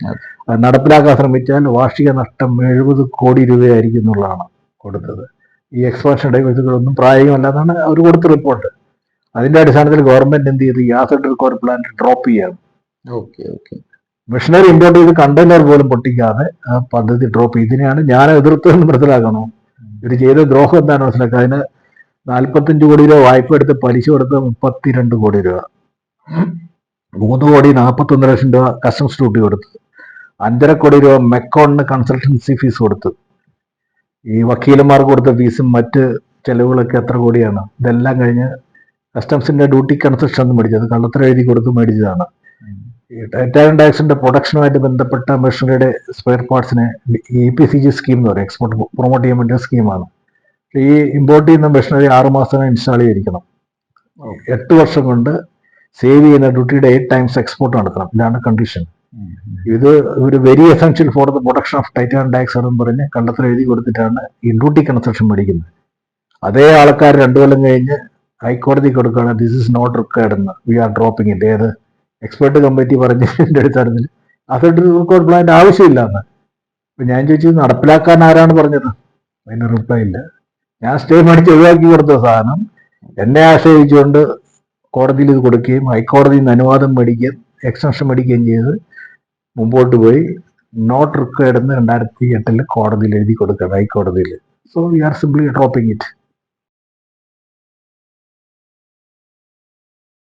നടപ്പിലാക്കാൻ ശ്രമിച്ചാൽ വാർഷിക നഷ്ടം എഴുപത് കോടി രൂപയായിരിക്കും എന്നുള്ളതാണ് കൊടുത്തത്. ഈ എക്സ്പാൻഷൻ ഡൈവേഴ്സുകളൊന്നും പ്രായോഗികമല്ലാന്നാണ് അവർ കൊടുത്ത റിപ്പോർട്ട് അതിന്റെ അടിസ്ഥാനത്തിൽ ഗവൺമെന്റ് എന്ത് ചെയ്തു? ഈ ആസഡ് റിക്കവർ പ്ലാൻ ഡ്രോപ്പ് ചെയ്യാണ്. ഓക്കെ ഓക്കെ മെഷീനറി ഇമ്പോർട്ട് ചെയ്ത് കണ്ടെയ്നർ പോലും പൊട്ടിക്കാതെ ആ പദ്ധതി ഡ്രോപ്പ് ഇതിനെയാണ് ഞാൻ എതിർത്തതെന്ന് മനസ്സിലാക്കണം? ഇവർ ചെയ്ത ദ്രോഹം എന്താണ് മനസ്സിലാക്കുക അതിന് നാൽപ്പത്തഞ്ച് കോടി രൂപ വായ്പ എടുത്ത് പലിശ കൊടുത്ത് മുപ്പത്തിരണ്ട് കോടി രൂപ. മൂന്ന് കോടി നാൽപ്പത്തൊന്ന് ലക്ഷം രൂപ കസ്റ്റംസ് ഡ്യൂട്ടി കൊടുത്ത്. അഞ്ചര കോടി രൂപ മെക്കോണിന് കൺസൾട്ടൻസി ഫീസ് കൊടുത്ത്. ഈ വക്കീലന്മാർക്ക് കൊടുത്ത ഫീസും മറ്റ് ചെലവുകളൊക്കെ എത്ര കോടിയാണ്? ഇതെല്ലാം കഴിഞ്ഞ് കസ്റ്റംസിന്റെ ഡ്യൂട്ടി കൺസെഷൻ മേടിച്ചത്. കള്ളത്തരം എഴുതി കൊടുത്ത് മേടിച്ചതാണ്. ഈ ടൈറ്റാനിയം ഡയോക്സൈഡിന്റെ പ്രൊഡക്ഷനുമായിട്ട് ബന്ധപ്പെട്ട മെഷീനറിയുടെ spare പാർട്സിനെ E P C G scheme എന്ന് പറയും. എക്സ്പോർട്ട് പ്രൊമോട്ട് ചെയ്യാൻ വേണ്ടിയ സ്കീമാണ് ഈ ഇമ്പോർട്ട് ചെയ്യുന്ന മെഷീനറി ആറുമാസം ഇൻസ്റ്റാൾ ചെയ്തിരിക്കണം. എട്ട് വർഷം കൊണ്ട് സേവ് ചെയ്യുന്ന ഡ്യൂട്ടിയുടെ എയ്റ്റ് ടൈംസ് എക്സ്പോർട്ട് നടത്തണം. ഇതാണ് കണ്ടീഷൻ ഇത് ഒരു very essential for the production of titanium dioxide എന്ന് പറഞ്ഞ് കണ്ടത്തിൽ എഴുതി കൊടുത്തിട്ടാണ് ഈ ഡ്യൂട്ടി കൺസെഷൻ മേടിക്കുന്നത് അതേ ആൾക്കാർ രണ്ടു കൊല്ലം കഴിഞ്ഞ് ഹൈക്കോടതി കൊടുക്കുകയാണ് ദിസ് ഇസ് നോട്ട് റിക്വയർഡ് എന്ന്. വി ആർ ഡ്രോപ്പിംഗ് ഇറ്റ് ഏത് എക്സ്പെർട്ട് കമ്മിറ്റി പറഞ്ഞതിന്റെ അടിസ്ഥാനത്തിൽ അസറ്റ് റിക്കോർഡ് പ്ലാന്റ് ആവശ്യമില്ല എന്ന്. അപ്പൊ ഞാൻ ചോദിച്ചത് നടപ്പിലാക്കാൻ ആരാണ് പറഞ്ഞത്? അതിന് റിപ്ലൈ ഇല്ല. ഞാൻ സ്റ്റേ മേടിച്ച് ഒഴിവാക്കി കൊടുത്ത സാധനം എന്നെ ആശ്രയിച്ചുകൊണ്ട് കോടതിയിൽ ഇത് കൊടുക്കുകയും ഹൈക്കോടതിയിൽ നിന്ന് അനുവാദം മേടിക്കുകയും എക്സ്റ്റൻഷൻ മേടിക്കുകയും ചെയ്ത് മുമ്പോട്ട് പോയി നോട്ട് റിക്വയർഡ് എന്ന് രണ്ടായിരത്തി എട്ടിൽ കോടതിയിൽ എഴുതി കൊടുക്കുകയാണ് ഹൈക്കോടതിയിൽ. So we are simply dropping it